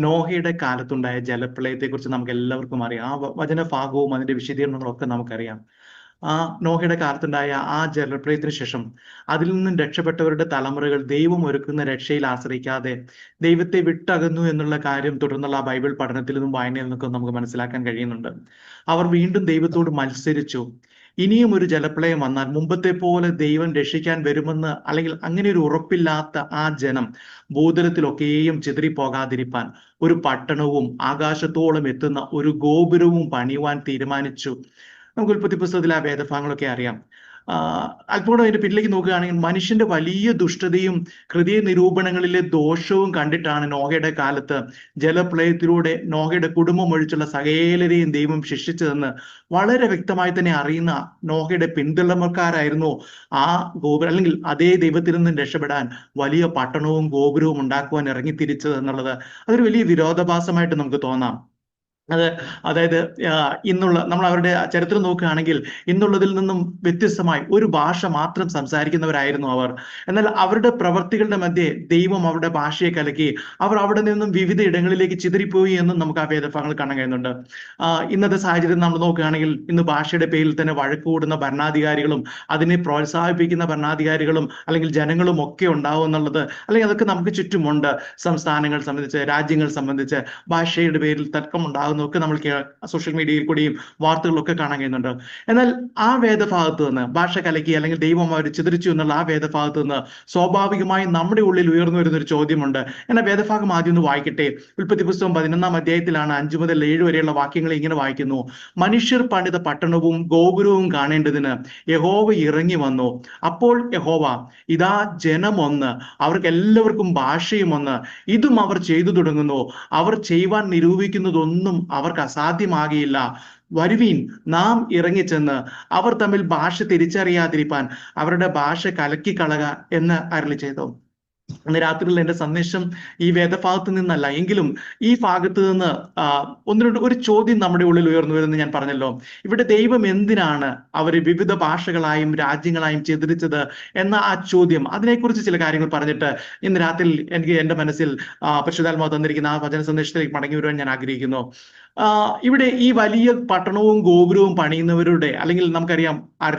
നോഹയുടെ കാലത്തുണ്ടായ ജലപ്രളയത്തെക്കുറിച്ച് നമുക്ക് എല്ലാവർക്കും അറിയാം. ആ വചനഭാഗവും അതിന്റെ വിശദീകരണങ്ങളും ഒക്കെ നമുക്കറിയാം. ആ നോഹയുടെ കാലത്തുണ്ടായ ആ ജലപ്രളയത്തിന് ശേഷം അതിൽ നിന്നും രക്ഷപ്പെട്ടവരുടെ തലമുറകൾ ദൈവം ഒരുക്കുന്ന രക്ഷയിൽ ആശ്രയിക്കാതെ ദൈവത്തെ വിട്ടകന്നു എന്നുള്ള കാര്യം തുടർന്നുള്ള ബൈബിൾ പഠനത്തിൽ നിന്നും വായനയിൽ നിന്നൊക്കെ നമുക്ക് മനസ്സിലാക്കാൻ കഴിയുന്നുണ്ട്. അവർ വീണ്ടും ദൈവത്തോട് മത്സരിച്ചു. ഇനിയും ഒരു ജലപ്രളയം വന്നാൽ മുമ്പത്തെ പോലെ ദൈവം രക്ഷിക്കാൻ വരുമെന്ന് അല്ലെങ്കിൽ അങ്ങനെ ഒരു ഉറപ്പില്ലാത്ത ആ ജനം ഭൂതലത്തിലൊക്കെയും ചിതറിപ്പോകാതിരിപ്പാൻ ഒരു പട്ടണവും ആകാശത്തോളം എത്തുന്ന ഒരു ഗോപുരവും പണിയുവാൻ തീരുമാനിച്ചു. നമുക്ക് ഉൽപ്പത്തി പുസ്തകത്തിൽ ആ വേദഭാഗങ്ങളൊക്കെ അറിയാം. അല്പം അതിന്റെ പിന്നിലേക്ക് നോക്കുകയാണെങ്കിൽ മനുഷ്യന്റെ വലിയ ദുഷ്ടതയും ഹൃദയ നിരൂപണങ്ങളിലെ ദോഷവും കണ്ടിട്ടാണ് നോഹയുടെ കാലത്ത് ജലപ്രളയത്തിലൂടെ നോഹയുടെ കുടുംബം ഒഴിച്ചുള്ള സകേലരെയും ദൈവം ശിക്ഷിച്ചതെന്ന് വളരെ വ്യക്തമായി തന്നെ അറിയുന്ന നോഹയുടെ പിന്തുടർമക്കാരായിരുന്നു ആ ഗോപുരം അല്ലെങ്കിൽ അതേ ദൈവത്തിൽ നിന്നും രക്ഷപ്പെടാൻ വലിയ പട്ടണവും ഗോപുരവും ഉണ്ടാക്കുവാൻ ഇറങ്ങി തിരിച്ചത് എന്നുള്ളത് അതൊരു വലിയ വിരോധാഭാസമായിട്ട് നമുക്ക് തോന്നാം. അത് അതായത് ഇന്നുള്ള നമ്മൾ അവരുടെ ചരിത്രം നോക്കുകയാണെങ്കിൽ ഇന്നുള്ളതിൽ നിന്നും വ്യത്യസ്തമായി ഒരു ഭാഷ മാത്രം സംസാരിക്കുന്നവരായിരുന്നു അവർ. എന്നാൽ അവരുടെ പ്രവർത്തികളുടെ മധ്യേ ദൈവം അവരുടെ ഭാഷയെ കലക്കി അവർ അവിടെ നിന്നും വിവിധ ഇടങ്ങളിലേക്ക് ചിതറിപ്പോയി എന്നും നമുക്ക് ആ വേദഭാഗങ്ങൾ കാണാൻ കഴിയുന്നുണ്ട്. ഇന്നത്തെ സാഹചര്യം നമ്മൾ നോക്കുകയാണെങ്കിൽ ഇന്ന് ഭാഷയുടെ പേരിൽ തന്നെ വഴക്ക് കൂടുന്ന ഭരണാധികാരികളും അതിനെ പ്രോത്സാഹിപ്പിക്കുന്ന ഭരണാധികാരികളും അല്ലെങ്കിൽ ജനങ്ങളും ഒക്കെ ഉണ്ടാവും എന്നുള്ളത് അല്ലെങ്കിൽ അതൊക്കെ നമുക്ക് ചുറ്റുമുണ്ട്. സംസ്ഥാനങ്ങൾ സംബന്ധിച്ച് രാജ്യങ്ങൾ സംബന്ധിച്ച് ഭാഷയുടെ പേരിൽ തർക്കം ഉണ്ടാകുന്നതൊക്കെ നമ്മൾ സോഷ്യൽ മീഡിയയിൽ കൂടിയും വാർത്തകളൊക്കെ കാണാൻ കഴിയുന്നുണ്ട്. എന്നാൽ ആ വേദഭാഗത്ത് നിന്ന് ഭാഷ കലക്കി അല്ലെങ്കിൽ ദൈവം അവർ ചിതറിച്ചു എന്നുള്ള ആ വേദഭാഗത്ത് നിന്ന് സ്വാഭാവികമായും നമ്മുടെ ഉള്ളിൽ ഉയർന്നു വരുന്ന ഒരു ചോദ്യമുണ്ട്. എന്നാൽ വേദഭാഗം ആദ്യം ഒന്ന് വായിക്കട്ടെ. ഉൽപ്പത്തി പുസ്തകം പതിനൊന്നാം അധ്യായത്തിലാണ് അഞ്ചു മുതൽ ഏഴ് വരെയുള്ള വാക്യങ്ങൾ ഇങ്ങനെ വായിക്കുന്നു. മനുഷ്യർ പണിത പട്ടണവും ഗോപുരവും കാണേണ്ടതിന് യഹോവ ഇറങ്ങി വന്നു. അപ്പോൾ യഹോവ ഇതാ ജനമൊന്ന് അവർക്ക് എല്ലാവർക്കും ഭാഷയും ഒന്ന്. ഇതും അവർ ചെയ്തു തുടങ്ങുന്നു. അവർ ചെയ്യുവാൻ നിരൂപിക്കുന്നതൊന്നും അവർക്ക് അസാധ്യമാകിയില്ല. വരുവീൻ നാം ഇറങ്ങിച്ചെന്ന് അവർ തമ്മിൽ ഭാഷ തിരിച്ചറിയാതിരിപ്പാൻ അവരുടെ ഭാഷ കലക്കിക്കളക എന്ന് അരളി ചെയ്തു. ഇന്ന് രാത്രിയിൽ എന്റെ സന്ദേശം ഈ വേദഭാഗത്ത് നിന്നല്ല. എങ്കിലും ഈ ഭാഗത്ത് നിന്ന് ഒന്ന് രണ്ട് ഒരു ചോദ്യം നമ്മുടെ ഉള്ളിൽ ഉയർന്നു വരുന്നത് ഞാൻ പറഞ്ഞല്ലോ. ഇവിടെ ദൈവം എന്തിനാണ് അവർ വിവിധ ഭാഷകളായും രാജ്യങ്ങളായും ചിതറിച്ചത് എന്ന ആ ചോദ്യം. അതിനെക്കുറിച്ച് ചില കാര്യങ്ങൾ പറഞ്ഞിട്ട് ഇന്ന് രാത്രി എനിക്ക് എന്റെ മനസ്സിൽ പരിശുദ്ധാത്മാവ് തന്നിരിക്കുന്ന ആ വചന സന്ദേശത്തിലേക്ക് മടങ്ങി വരുവാൻ ഞാൻ ആഗ്രഹിക്കുന്നു. ഇവിടെ ഈ വലിയ പട്ടണവും ഗോപുരവും പണിയുന്നവരുടെ അല്ലെങ്കിൽ നമുക്കറിയാം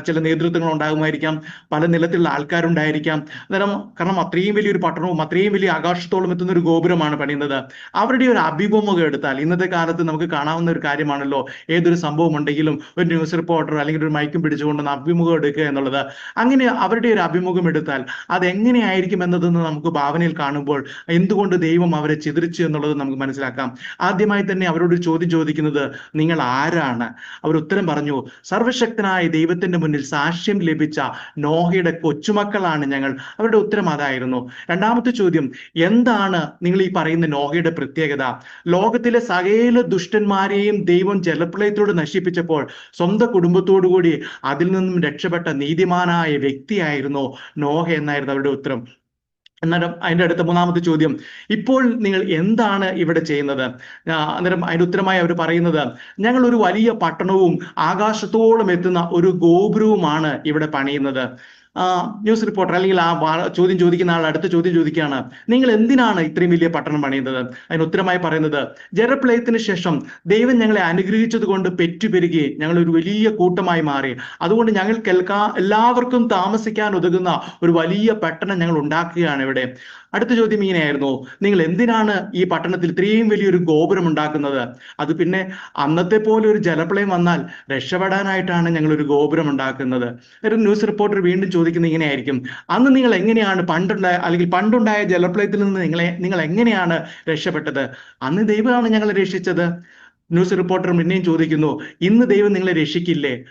ചില നേതൃത്വങ്ങൾ ഉണ്ടാകുമായിരിക്കാം പല നിലത്തിലുള്ള ആൾക്കാരുണ്ടായിരിക്കാം. അന്നേരം കാരണം അത്രയും വലിയൊരു പട്ടണവും അത്രയും വലിയ ആകാശത്തോളം എത്തുന്ന ഒരു ഗോപുരമാണ് പണിയുന്നത്. അവരുടെ ഒരു അഭിമുഖം എടുത്താൽ ഇന്നത്തെ കാലത്ത് നമുക്ക് കാണാവുന്ന ഒരു കാര്യമാണല്ലോ ഏതൊരു സംഭവം ഉണ്ടെങ്കിലും ഒരു ന്യൂസ് റിപ്പോർട്ടർ അല്ലെങ്കിൽ ഒരു മൈക്കും പിടിച്ചുകൊണ്ട് അഭിമുഖം എടുക്കുക എന്നുള്ളത്. അങ്ങനെ അവരുടെ ഒരു അഭിമുഖം എടുത്താൽ അത് എങ്ങനെയായിരിക്കും എന്നതെന്ന് നമുക്ക് ഭാവനയിൽ കാണുമ്പോൾ എന്തുകൊണ്ട് ദൈവം അവരെ ചിതറിച്ചു എന്നുള്ളത് നമുക്ക് മനസ്സിലാക്കാം. ആദ്യമായി തന്നെ അവരോട് ഒരു ചോദ്യം ചോദിക്കുന്നത് നിങ്ങൾ ആരാണ്? അവർ ഉത്തരം പറഞ്ഞു സർവശക്തനായ ദൈവത്തിന്റെ മുന്നിൽ സാക്ഷ്യം ലഭിച്ച നോഹയുടെ കൊച്ചുമക്കളാണ് ഞങ്ങൾ. അവരുടെ ഉത്തരം അതായിരുന്നു. രണ്ടാമത്തെ ചോദ്യം എന്താണ് നിങ്ങൾ ഈ പറയുന്ന നോഹയുടെ പ്രത്യേകത? ലോകത്തിലെ സകല ദുഷ്ടന്മാരെയും ദൈവം ജലപ്രളയത്തോട് നശിപ്പിച്ചപ്പോൾ സ്വന്തം കുടുംബത്തോടു കൂടി അതിൽ നിന്നും രക്ഷപ്പെട്ട നീതിമാനായ വ്യക്തിയായിരുന്നു നോഹ എന്നായിരുന്നു അവരുടെ ഉത്തരം. അന്നേരം അതിന്റെ അടുത്ത മൂന്നാമത്തെ ചോദ്യം ഇപ്പോൾ നിങ്ങൾ എന്താണ് ഇവിടെ ചെയ്യുന്നത്? അന്നേരം അതിന്റെ ഉത്തരമായി അവർ പറയുന്നത് ഞങ്ങൾ ഒരു വലിയ പട്ടണവും ആകാശത്തോളം എത്തുന്ന ഒരു ഗോപുരവുമാണ് ഇവിടെ പണിയുന്നത്. ന്യൂസ് റിപ്പോർട്ടർ അല്ലെങ്കിൽ ആ ചോദ്യം ചോദിക്കുന്ന ആൾ അടുത്ത ചോദ്യം ചോദിക്കുകയാണ്. നിങ്ങൾ എന്തിനാണ് ഇത്രയും വലിയ പട്ടണം പണിയുന്നത്? അതിന് ഉത്തരമായി പറയുന്നത് ജലപ്രളയത്തിന് ശേഷം ദൈവം ഞങ്ങളെ അനുഗ്രഹിച്ചത് കൊണ്ട് പെറ്റുപെരുകി ഞങ്ങൾ ഒരു വലിയ കൂട്ടമായി മാറി. അതുകൊണ്ട് ഞങ്ങൾ കേൾക്കാ എല്ലാവർക്കും താമസിക്കാൻ ഒതുങ്ങുന്ന ഒരു വലിയ പട്ടണം ഞങ്ങൾ ഉണ്ടാക്കുകയാണ് ഇവിടെ. അടുത്ത ചോദ്യം ഇങ്ങനെയായിരുന്നു. നിങ്ങൾ എന്തിനാണ് ഈ പട്ടണത്തിൽ ഇത്രയും വലിയൊരു ഗോപുരം ഉണ്ടാക്കുന്നത്? അത് പിന്നെ അന്നത്തെ പോലെ ഒരു ജലപ്രളയം വന്നാൽ രക്ഷപ്പെടാനായിട്ടാണ് ഞങ്ങൾ ഒരു ഗോപുരം ഉണ്ടാക്കുന്നത്. ഒരു ന്യൂസ് റിപ്പോർട്ടർ വീണ്ടും ചോദിക്കുന്നത് ഇങ്ങനെയായിരിക്കും. അന്ന് നിങ്ങൾ എങ്ങനെയാണ് പണ്ടുണ്ടായ അല്ലെങ്കിൽ പണ്ടുണ്ടായ ജലപ്രളയത്തിൽ നിന്ന് നിങ്ങളെ നിങ്ങൾ എങ്ങനെയാണ് രക്ഷപ്പെട്ടത്? അന്ന് ദൈവമാണ് ഞങ്ങളെ രക്ഷിച്ചത്. ന്യൂസ് റിപ്പോർട്ടർ പിന്നെയും ചോദിക്കുന്നു ഇന്ന് ദൈവം നിങ്ങളെ രക്ഷിക്കില്ലേ?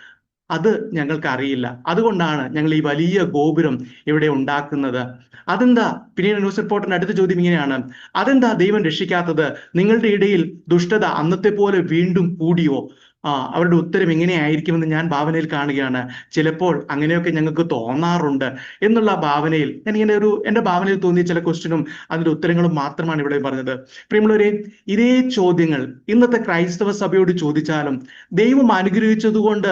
അത് ഞങ്ങൾക്ക് അറിയില്ല അതുകൊണ്ടാണ് ഞങ്ങൾ ഈ വലിയ ഗോപുരം ഇവിടെ ഉണ്ടാക്കുന്നത്. അതെന്താ? പിന്നീട് ന്യൂസ് റിപ്പോർട്ടറിന് അടുത്ത ചോദ്യം ഇങ്ങനെയാണ്. അതെന്താ ദൈവം രക്ഷിക്കാത്തത്? നിങ്ങളുടെ ഇടയിൽ ദുഷ്ടത അന്നത്തെ പോലെ വീണ്ടും കൂടിയോ? ആ അവരുടെ ഉത്തരം എങ്ങനെയായിരിക്കുമെന്ന് ഞാൻ ഭാവനയിൽ കാണുകയാണ്. ചിലപ്പോൾ അങ്ങനെയൊക്കെ ഞങ്ങൾക്ക് തോന്നാറുണ്ട് എന്നുള്ള ഭാവനയിൽ ഞാൻ ഇങ്ങനെ ഒരു എന്റെ ഭാവനയിൽ തോന്നിയ ചില ക്വസ്റ്റ്യനും അതിന്റെ ഉത്തരങ്ങളും മാത്രമാണ് ഇവിടെ പറഞ്ഞത്. പ്രിയമുള്ളവരെ ഇതേ ചോദ്യങ്ങൾ ഇന്നത്തെ ക്രൈസ്തവ സഭയോട് ചോദിച്ചാലും ദൈവം അനുഗ്രഹിച്ചതുകൊണ്ട്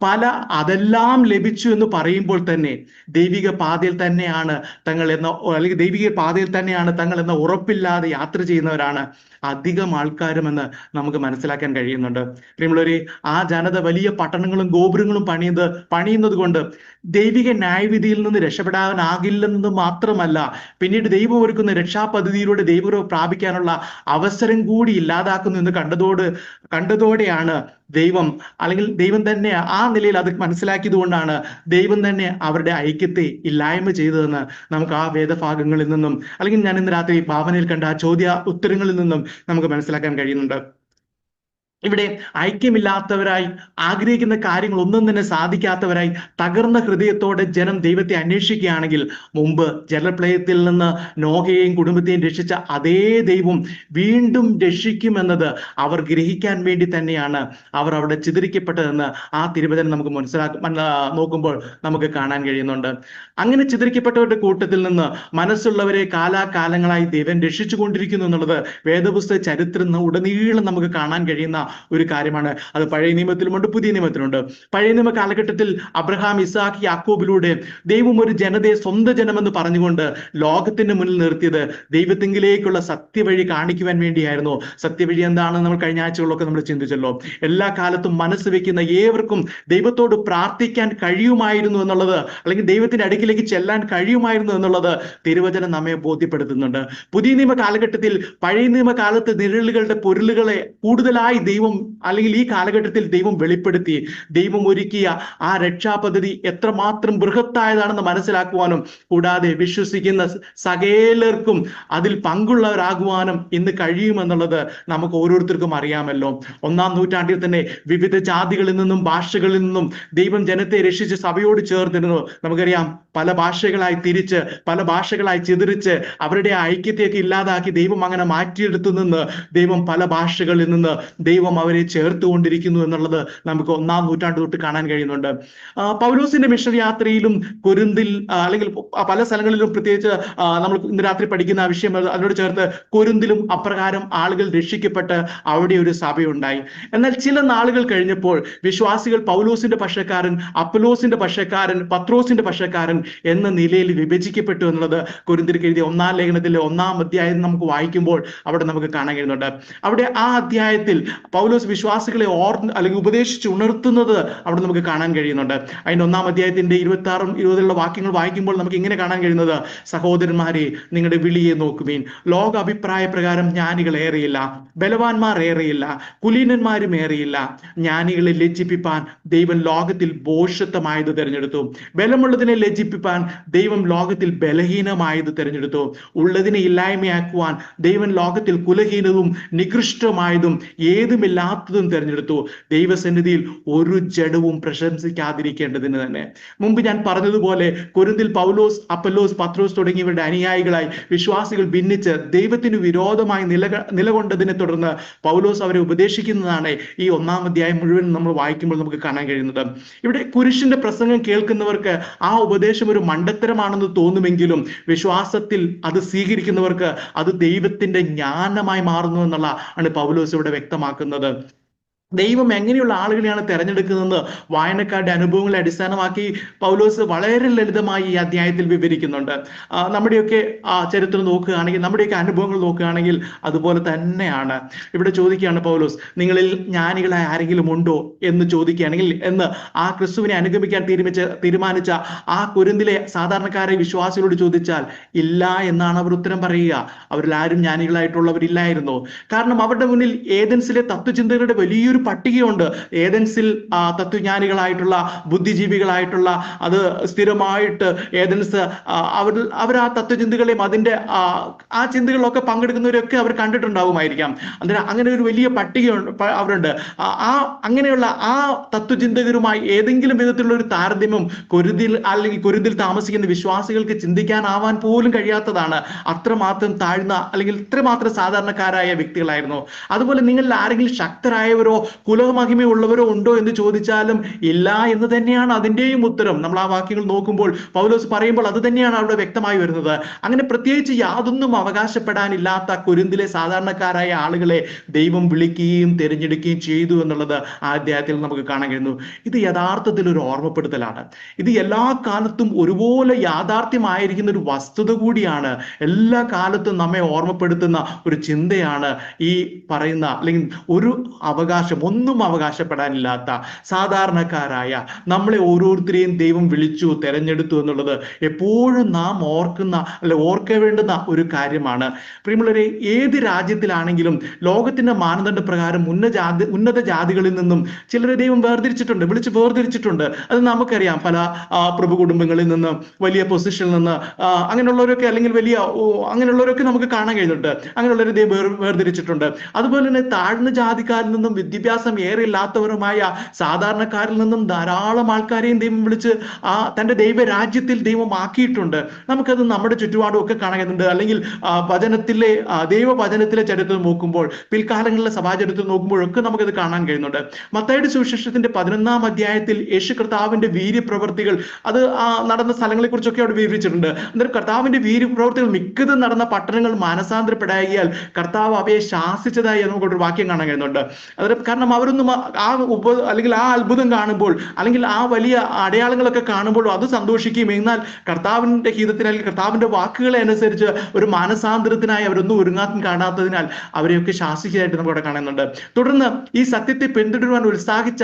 പല അതെല്ലാം ലഭിച്ചു എന്ന് പറയുമ്പോൾ തന്നെ ദൈവിക പാതയിൽ തന്നെയാണ് തങ്ങൾ എന്ന അല്ലെങ്കിൽ ദൈവിക പാതയിൽ തന്നെയാണ് തങ്ങൾ എന്ന ഉറപ്പില്ലാതെ യാത്ര ചെയ്യുന്നവരാണ് അധികം ആൾക്കാരുമെന്ന് നമുക്ക് മനസ്സിലാക്കാൻ കഴിയുന്നുണ്ട്. പ്രിയമുള്ളവരെ ആ ജനത വലിയ പട്ടണങ്ങളും ഗോപുരങ്ങളും പണിയത് പണിയുന്നത് കൊണ്ട് ദൈവിക ന്യായവിധിയിൽ നിന്ന് രക്ഷപ്പെടാനാകില്ലെന്ന് മാത്രമല്ല പിന്നീട് ദൈവം ഒരുക്കുന്ന രക്ഷാപദ്ധതിയിലൂടെ ദൈവം പ്രാപിക്കാനുള്ള അവസരം കൂടി ഇല്ലാതാക്കുന്നു എന്ന് കണ്ടതോട് കണ്ടതോടെയാണ് ദൈവം അല്ലെങ്കിൽ ദൈവം തന്നെ ആ നിലയിൽ അത് മനസ്സിലാക്കിയത് കൊണ്ടാണ് ദൈവം തന്നെ അവരുടെ ഐക്യത്തെ ഇല്ലായ്മ ചെയ്തതെന്ന് നമുക്ക് ആ വേദഭാഗങ്ങളിൽ നിന്നും അല്ലെങ്കിൽ ഞാൻ ഇന്ന് രാത്രി ഭാവനയിൽ കണ്ട ആ ചോദ്യ ഉത്തരങ്ങളിൽ നിന്നും നമുക്ക് മനസ്സിലാക്കാൻ കഴിയുന്നുണ്ട്. ഇവിടെ ഐക്യമില്ലാത്തവരായി ആഗ്രഹിക്കുന്ന കാര്യങ്ങൾ ഒന്നും തന്നെ സാധിക്കാത്തവരായി തകർന്ന ഹൃദയത്തോടെ ജനം ദൈവത്തെ അന്വേഷിക്കുകയാണെങ്കിൽ മുമ്പ് ജലപ്രളയത്തിൽ നിന്ന് നോഹയെയും കുടുംബത്തെയും രക്ഷിച്ച അതേ ദൈവം വീണ്ടും രക്ഷിക്കുമെന്നത് അവർ ഗ്രഹിക്കാൻ വേണ്ടി തന്നെയാണ് അവർ അവിടെ ചിതറിക്കപ്പെട്ടതെന്ന് ആ തിരുവചനം നമുക്ക് മനസ്സിലാക്ക നോക്കുമ്പോൾ നമുക്ക് കാണാൻ കഴിയുന്നുണ്ട്. അങ്ങനെ ചിതറിക്കപ്പെട്ടവരുടെ കൂട്ടത്തിൽ നിന്ന് മനസ്സുള്ളവരെ കാലാകാലങ്ങളായി ദൈവം രക്ഷിച്ചുകൊണ്ടിരിക്കുന്നു എന്നുള്ളത് വേദപുസ്തക ചരിത്രം ഉടനീളം നമുക്ക് കാണാൻ കഴിയുന്ന ഒരു കാര്യമാണ്. അത് പഴയ നിയമത്തിലുമുണ്ട് പുതിയ നിയമത്തിലുണ്ട് പഴയ നിയമ കാലഘട്ടത്തിൽ അബ്രഹാം ഇസാഖ് യാക്കോബിലൂടെ ദൈവം ഒരു ജനതയെ സ്വന്തം ജനമെന്ന് പറഞ്ഞുകൊണ്ട് ലോകത്തിന് മുന്നിൽ നിർത്തിയത് ദൈവത്തിങ്കിലേക്കുള്ള സത്യവഴി കാണിക്കുവാൻ വേണ്ടിയായിരുന്നു. സത്യവഴി എന്താണെന്ന് നമ്മൾ കഴിഞ്ഞ ആഴ്ചകളിലൊക്കെ നമ്മൾ ചിന്തിച്ചല്ലോ. എല്ലാ കാലത്തും മനസ്സ് വെക്കുന്ന ഏവർക്കും ദൈവത്തോട് പ്രാർത്ഥിക്കാൻ കഴിയുമായിരുന്നു എന്നുള്ളത് അല്ലെങ്കിൽ ദൈവത്തിന്റെ അടുക്കിലേക്ക് ചെല്ലാൻ കഴിയുമായിരുന്നു എന്നുള്ളത് തിരുവചനം നമ്മെ ബോധ്യപ്പെടുത്തുന്നുണ്ട്. പുതിയ നിയമ കാലഘട്ടത്തിൽ പഴയ നിയമ കാലത്ത് നിഴലുകളുടെ പൊരുളുകളെ കൂടുതലായി ദൈവം അല്ലെങ്കിൽ ഈ കാലഘട്ടത്തിൽ ദൈവം വെളിപ്പെടുത്തി ദൈവം ഒരുക്കിയ ആ രക്ഷാപദ്ധതി എത്രമാത്രം ബൃഹത്തായതാണെന്ന് മനസ്സിലാക്കുവാനും കൂടാതെ വിശ്വസിക്കുന്ന സകേലർക്കും അതിൽ പങ്കുള്ളവരാകുവാനും ഇന്ന് കഴിയുമെന്നുള്ളത് നമുക്ക് ഓരോരുത്തർക്കും അറിയാമല്ലോ. ഒന്നാം നൂറ്റാണ്ടിൽ തന്നെ വിവിധ ജാതികളിൽ നിന്നും ഭാഷകളിൽ നിന്നും ദൈവം ജനത്തെ രക്ഷിച്ച് സഭയോട് ചേർന്നിരുന്നു. നമുക്കറിയാം പല ഭാഷകളായി തിരിച്ച് പല ഭാഷകളായി ചിതറിച്ച് അവരുടെ ഐക്യത്തെയൊക്കെ ഇല്ലാതാക്കി ദൈവം അങ്ങനെ മാറ്റിയെടുത്തു നിന്ന് ദൈവം പല ഭാഷകളിൽ നിന്ന് ദൈവം അവരെ ചേർത്തുകൊണ്ടിരിക്കുന്നു എന്നുള്ളത് നമുക്ക് ഒന്നാം നൂറ്റാണ്ട് തൊട്ട് കാണാൻ കഴിയുന്നുണ്ട്. പൗലോസിന്റെ മിഷൻ യാത്രയിലും കൊരുന്തിൽ അല്ലെങ്കിൽ പല സ്ഥലങ്ങളിലും പ്രത്യേകിച്ച് നമ്മൾ ഇന്ന് രാത്രി പഠിക്കുന്ന വിഷയം അതിനോട് ചേർത്ത് കൊരുന്തിലും അപ്രകാരം ആളുകൾ രക്ഷിക്കപ്പെട്ട് അവിടെ ഒരു സഭയുണ്ടായി. എന്നാൽ ചില നാളുകൾ കഴിഞ്ഞപ്പോൾ വിശ്വാസികൾ പൗലോസിന്റെ പക്ഷക്കാരൻ അപ്പലോസിന്റെ പക്ഷക്കാരൻ പത്രോസിന്റെ പക്ഷക്കാരൻ എന്ന നിലയിൽ വിഭജിക്കപ്പെട്ടു എന്നുള്ളത് കൊരിന്തിരിക്ക് എഴുതിയ ഒന്നാം ലേഖനത്തിലെ ഒന്നാം അധ്യായം നമുക്ക് വായിക്കുമ്പോൾ അവിടെ നമുക്ക് കാണാൻ കഴിയുന്നുണ്ട്. അവിടെ ആ അധ്യായത്തിൽ പൗലോസ് വിശ്വാസികളെ ഓർ അല്ലെങ്കിൽ ഉപദേശിച്ച് ഉണർത്തുന്നത് അവിടെ നമുക്ക് കാണാൻ കഴിയുന്നുണ്ട്. അതിന്റെ ഒന്നാം അധ്യായത്തിന്റെ ഇരുപത്തി ആറും ഇരുപതിലുള്ള വാക്യങ്ങൾ വായിക്കുമ്പോൾ നമുക്ക് ഇങ്ങനെ കാണാൻ കഴിയുന്നത് സഹോദരന്മാരെ നിങ്ങളുടെ വിളിയെ നോക്കുമീൻ ലോക അഭിപ്രായ പ്രകാരം ജ്ഞാനികൾ ഏറെയില്ല. ബലവാന്മാർ ഏറെയില്ല. കുലീനന്മാരും ഏറെയില്ല. ജ്ഞാനികളെ ലജ്ജിപ്പിപ്പാൻ ദൈവം ലോകത്തിൽ ഭോഷത്വമായത് തിരഞ്ഞെടുത്തു. ബലമുള്ളതിനെ ലജ്ജിപ്പിപ്പാൻ ദൈവം ലോകത്തിൽ ബലഹീനമായത് തിരഞ്ഞെടുത്തു. ഉള്ളതിനെ ഇല്ലായ്മയാക്കുവാൻ ദൈവം ലോകത്തിൽ കുലഹീനവും നികൃഷ്ടമായതും ഏതുമില്ലാത്തതും തിരഞ്ഞെടുത്തു. ദൈവസന്നിധിയിൽ ഒരു ജഡവും പ്രശംസിക്കാതിരിക്കേണ്ടതിന് തന്നെ. മുമ്പ് ഞാൻ പറഞ്ഞതുപോലെ കുരുന്തിൽ പൗലോസ് അപ്പലോസ് പത്രോസ് തുടങ്ങിയവരുടെ അനുയായികളായി വിശ്വാസികൾ ഭിന്നിച്ച് ദൈവത്തിന് വിരോധമായി നില നിലകൊണ്ടതിനെ തുടർന്ന് പൗലോസ് അവരെ ഉപദേശിക്കുന്നതാണ് ഈ ഒന്നാം അധ്യായം മുഴുവൻ നമ്മൾ വായിക്കുമ്പോൾ നമുക്ക് കാണാൻ കഴിയുന്നത്. ഇവിടെ കുരിശിന്റെ പ്രസംഗം കേൾക്കുന്നവർക്ക് ആ ഉപദേശം ഒരു മണ്ടത്തരമാണെന്ന് തോന്നുമെങ്കിലും വിശ്വാസത്തിൽ അത് സ്വീകരിക്കുന്നവർക്ക് അത് ദൈവത്തിന്റെ ജ്ഞാനമായി മാറുന്നു എന്നുള്ള ആണ് പൗലോസ് ഇവിടെ വ്യക്തമാക്കുന്നത്. sonradan ദൈവം എങ്ങനെയുള്ള ആളുകളെയാണ് തെരഞ്ഞെടുക്കുന്നതെന്ന് വായനക്കാരുടെ അനുഭവങ്ങളെ അടിസ്ഥാനമാക്കി പൗലോസ് വളരെ ലളിതമായി ഈ അധ്യായത്തിൽ വിവരിക്കുന്നുണ്ട്. നമ്മുടെയൊക്കെ ആ ചരിത്രം നോക്കുകയാണെങ്കിൽ നമ്മുടെയൊക്കെ അനുഭവങ്ങൾ നോക്കുകയാണെങ്കിൽ അതുപോലെ തന്നെയാണ്. ഇവിടെ ചോദിക്കുകയാണ് പൗലോസ് നിങ്ങളിൽ ജ്ഞാനികളായ ആരെങ്കിലും ഉണ്ടോ? എന്ന് ചോദിക്കുകയാണെങ്കിൽ എന്ന് ആ ക്രിസ്തുവിനെ അനുഗമിക്കാൻ തീരുമാനിച്ച തീരുമാനിച്ച ആ കുരുന്തിലെ സാധാരണക്കാരെ വിശ്വാസികളോട് ചോദിച്ചാൽ ഇല്ല എന്നാണ് അവർ ഉത്തരം പറയുക. അവരിൽ ആരും ജ്ഞാനികളായിട്ടുള്ളവരില്ലായിരുന്നു. കാരണം അവരുടെ മുന്നിൽ ഏതൻസിലെ തത്വചിന്തകളുടെ വലിയൊരു ഒരു പട്ടികയുണ്ട്. ഏതൻസിൽ തത്വജ്ഞാനികളായിട്ടുള്ള ബുദ്ധിജീവികളായിട്ടുള്ള അത് സ്ഥിരമായിട്ട് ഏതൻസ് അവർ അവർ ആ തത്വചിന്തകളെയും അതിന്റെ ആ ചിന്തകളിലൊക്കെ പങ്കെടുക്കുന്നവരൊക്കെ അവർ കണ്ടിട്ടുണ്ടാവുമായിരിക്കാം. അന്നേരം അങ്ങനെ ഒരു വലിയ പട്ടികയുണ്ട് അവരുണ്ട്. ആ അങ്ങനെയുള്ള ആ തത്വചിന്തകരുമായി ഏതെങ്കിലും വിധത്തിലുള്ള ഒരു താരതമ്യം കൊരുതിൽ അല്ലെങ്കിൽ കൊരുതിൽ താമസിക്കുന്ന വിശ്വാസികൾക്ക് ചിന്തിക്കാനാവാൻ പോലും കഴിയാത്തതാണ്. അത്രമാത്രം താഴ്ന്ന അല്ലെങ്കിൽ ഇത്രമാത്രം സാധാരണക്കാരായ വ്യക്തികളായിരുന്നു. അതുപോലെ നിങ്ങളിൽ ആരെങ്കിലും ശക്തരായവരോ കുലമഹിമയുള്ളവരോ ഉണ്ടോ എന്ന് ചോദിച്ചാലും ഇല്ല എന്ന് തന്നെയാണ് അതിന്റെയും ഉത്തരം. നമ്മൾ ആ വാക്യങ്ങൾ നോക്കുമ്പോൾ പൗലോസ് പറയുമ്പോൾ അത് തന്നെയാണ് അവിടെ വ്യക്തമായി വരുന്നത്. അങ്ങനെ പ്രത്യേകിച്ച് യാതൊന്നും അവകാശപ്പെടാനില്ലാത്ത കുരുന്തിലെ സാധാരണക്കാരായ ആളുകളെ ദൈവം വിളിക്കുകയും തിരഞ്ഞെടുക്കുകയും ചെയ്തു എന്നുള്ളത് ആ അധ്യായത്തിൽ നമുക്ക് കാണാൻ കഴിയുന്നു. ഇത് യഥാർത്ഥത്തിൽ ഒരു ഓർമ്മപ്പെടുത്തലാണ്. ഇത് എല്ലാ കാലത്തും ഒരുപോലെ യാഥാർത്ഥ്യമായിരിക്കുന്ന ഒരു വസ്തുത കൂടിയാണ്. എല്ലാ കാലത്തും നമ്മെ ഓർമ്മപ്പെടുത്തുന്ന ഒരു ചിന്തയാണ് ഈ പറയുന്ന അല്ലെങ്കിൽ ഒരു അവകാശം ഒന്നും അവകാശപ്പെടാനില്ലാത്ത സാധാരണക്കാരായ നമ്മളെ ഓരോരുത്തരെയും ദൈവം വിളിച്ചു തെരഞ്ഞെടുത്തു എന്നുള്ളത് എപ്പോഴും നാം ഓർക്കുന്ന അല്ലെ ഓർക്കേണ്ടുന്ന ഒരു കാര്യമാണ്. പ്രിയമുള്ളവരെ ഏത് രാജ്യത്തിലാണെങ്കിലും ലോകത്തിന്റെ മാനദണ്ഡ പ്രകാരം ഉന്നജാതി ഉന്നത ജാതികളിൽ നിന്നും ചിലരെ ദൈവം വേർതിരിച്ചിട്ടുണ്ട് വിളിച്ച് വേർതിരിച്ചിട്ടുണ്ട്. അത് നമുക്കറിയാം. പല പ്രഭു കുടുംബങ്ങളിൽ നിന്ന് വലിയ പൊസിഷനിൽ നിന്ന് അങ്ങനെയുള്ളവരൊക്കെ അല്ലെങ്കിൽ വലിയ അങ്ങനെയുള്ളവരൊക്കെ നമുക്ക് കാണാൻ കഴിയുന്നുണ്ട് അങ്ങനെയുള്ളവരെ ദൈവം വേർ വേർതിരിച്ചിട്ടുണ്ട്. അതുപോലെ തന്നെ താഴ്ന്ന ജാതിക്കാരിൽ നിന്നും വിദ്യാഭ്യാസം ഏറെ ഇല്ലാത്തവരുമായ സാധാരണക്കാരിൽ നിന്നും ധാരാളം ആൾക്കാരെയും ദൈവം വിളിച്ച് ആ തന്റെ ദൈവരാജ്യത്തിൽ ദൈവം ആക്കിയിട്ടുണ്ട് നമുക്കത് നമ്മുടെ ചുറ്റുപാടും ഒക്കെ കാണുന്നുണ്ട് അല്ലെങ്കിൽ വചനത്തിലെ ദൈവവചനത്തിലെ ചരിത്രം നോക്കുമ്പോൾ പിൽക്കാലങ്ങളിലെ സഭാചരിത്രം നോക്കുമ്പോഴൊക്കെ നമുക്കത് കാണാൻ കഴിയുന്നുണ്ട്. മത്തയുടെ സുവിശേഷത്തിന്റെ പതിനൊന്നാം അധ്യായത്തിൽ യേശു കർത്താവിന്റെ വീര്യപ്രവർത്തികൾ അത് നടന്ന സ്ഥലങ്ങളെ കുറിച്ചൊക്കെ അവിടെ വിവരിച്ചിട്ടുണ്ട്. അന്നേരം കർത്താവിന്റെ വീര്യപ്രവർത്തികൾ മിക്കതും നടന്ന പട്ടണങ്ങൾ മാനസാന്തരപ്പെടായിയാൽ കർത്താവ് അവയെ ശാസിച്ചതായി നമുക്കൊരു വാക്യം കാണാൻ കഴിയുന്നുണ്ട്. അന്നേരം കാരണം അവരൊന്നും ആ- ഉപ അല്ലെങ്കിൽ ആ അത്ഭുതം കാണുമ്പോൾ അല്ലെങ്കിൽ ആ വലിയ അടയാളങ്ങളൊക്കെ കാണുമ്പോൾ അത് സന്തോഷിക്കുകയും എന്നാൽ കർത്താവിന്റെ ഹിതത്തിന് അല്ലെങ്കിൽ കർത്താവിന്റെ വാക്കുകളെ അനുസരിച്ച് ഒരു മാനസാന്തരത്തിനായി അവരൊന്നും ഒരുങ്ങാത്തും കാണാത്തതിനാൽ അവരെയൊക്കെ ശാസിച്ചതായിട്ട് നമുക്ക് ഇവിടെ കാണുന്നുണ്ട്. തുടർന്ന് ഈ സത്യത്തെ പിന്തുടരുവാൻ ഉത്സാഹിച്ച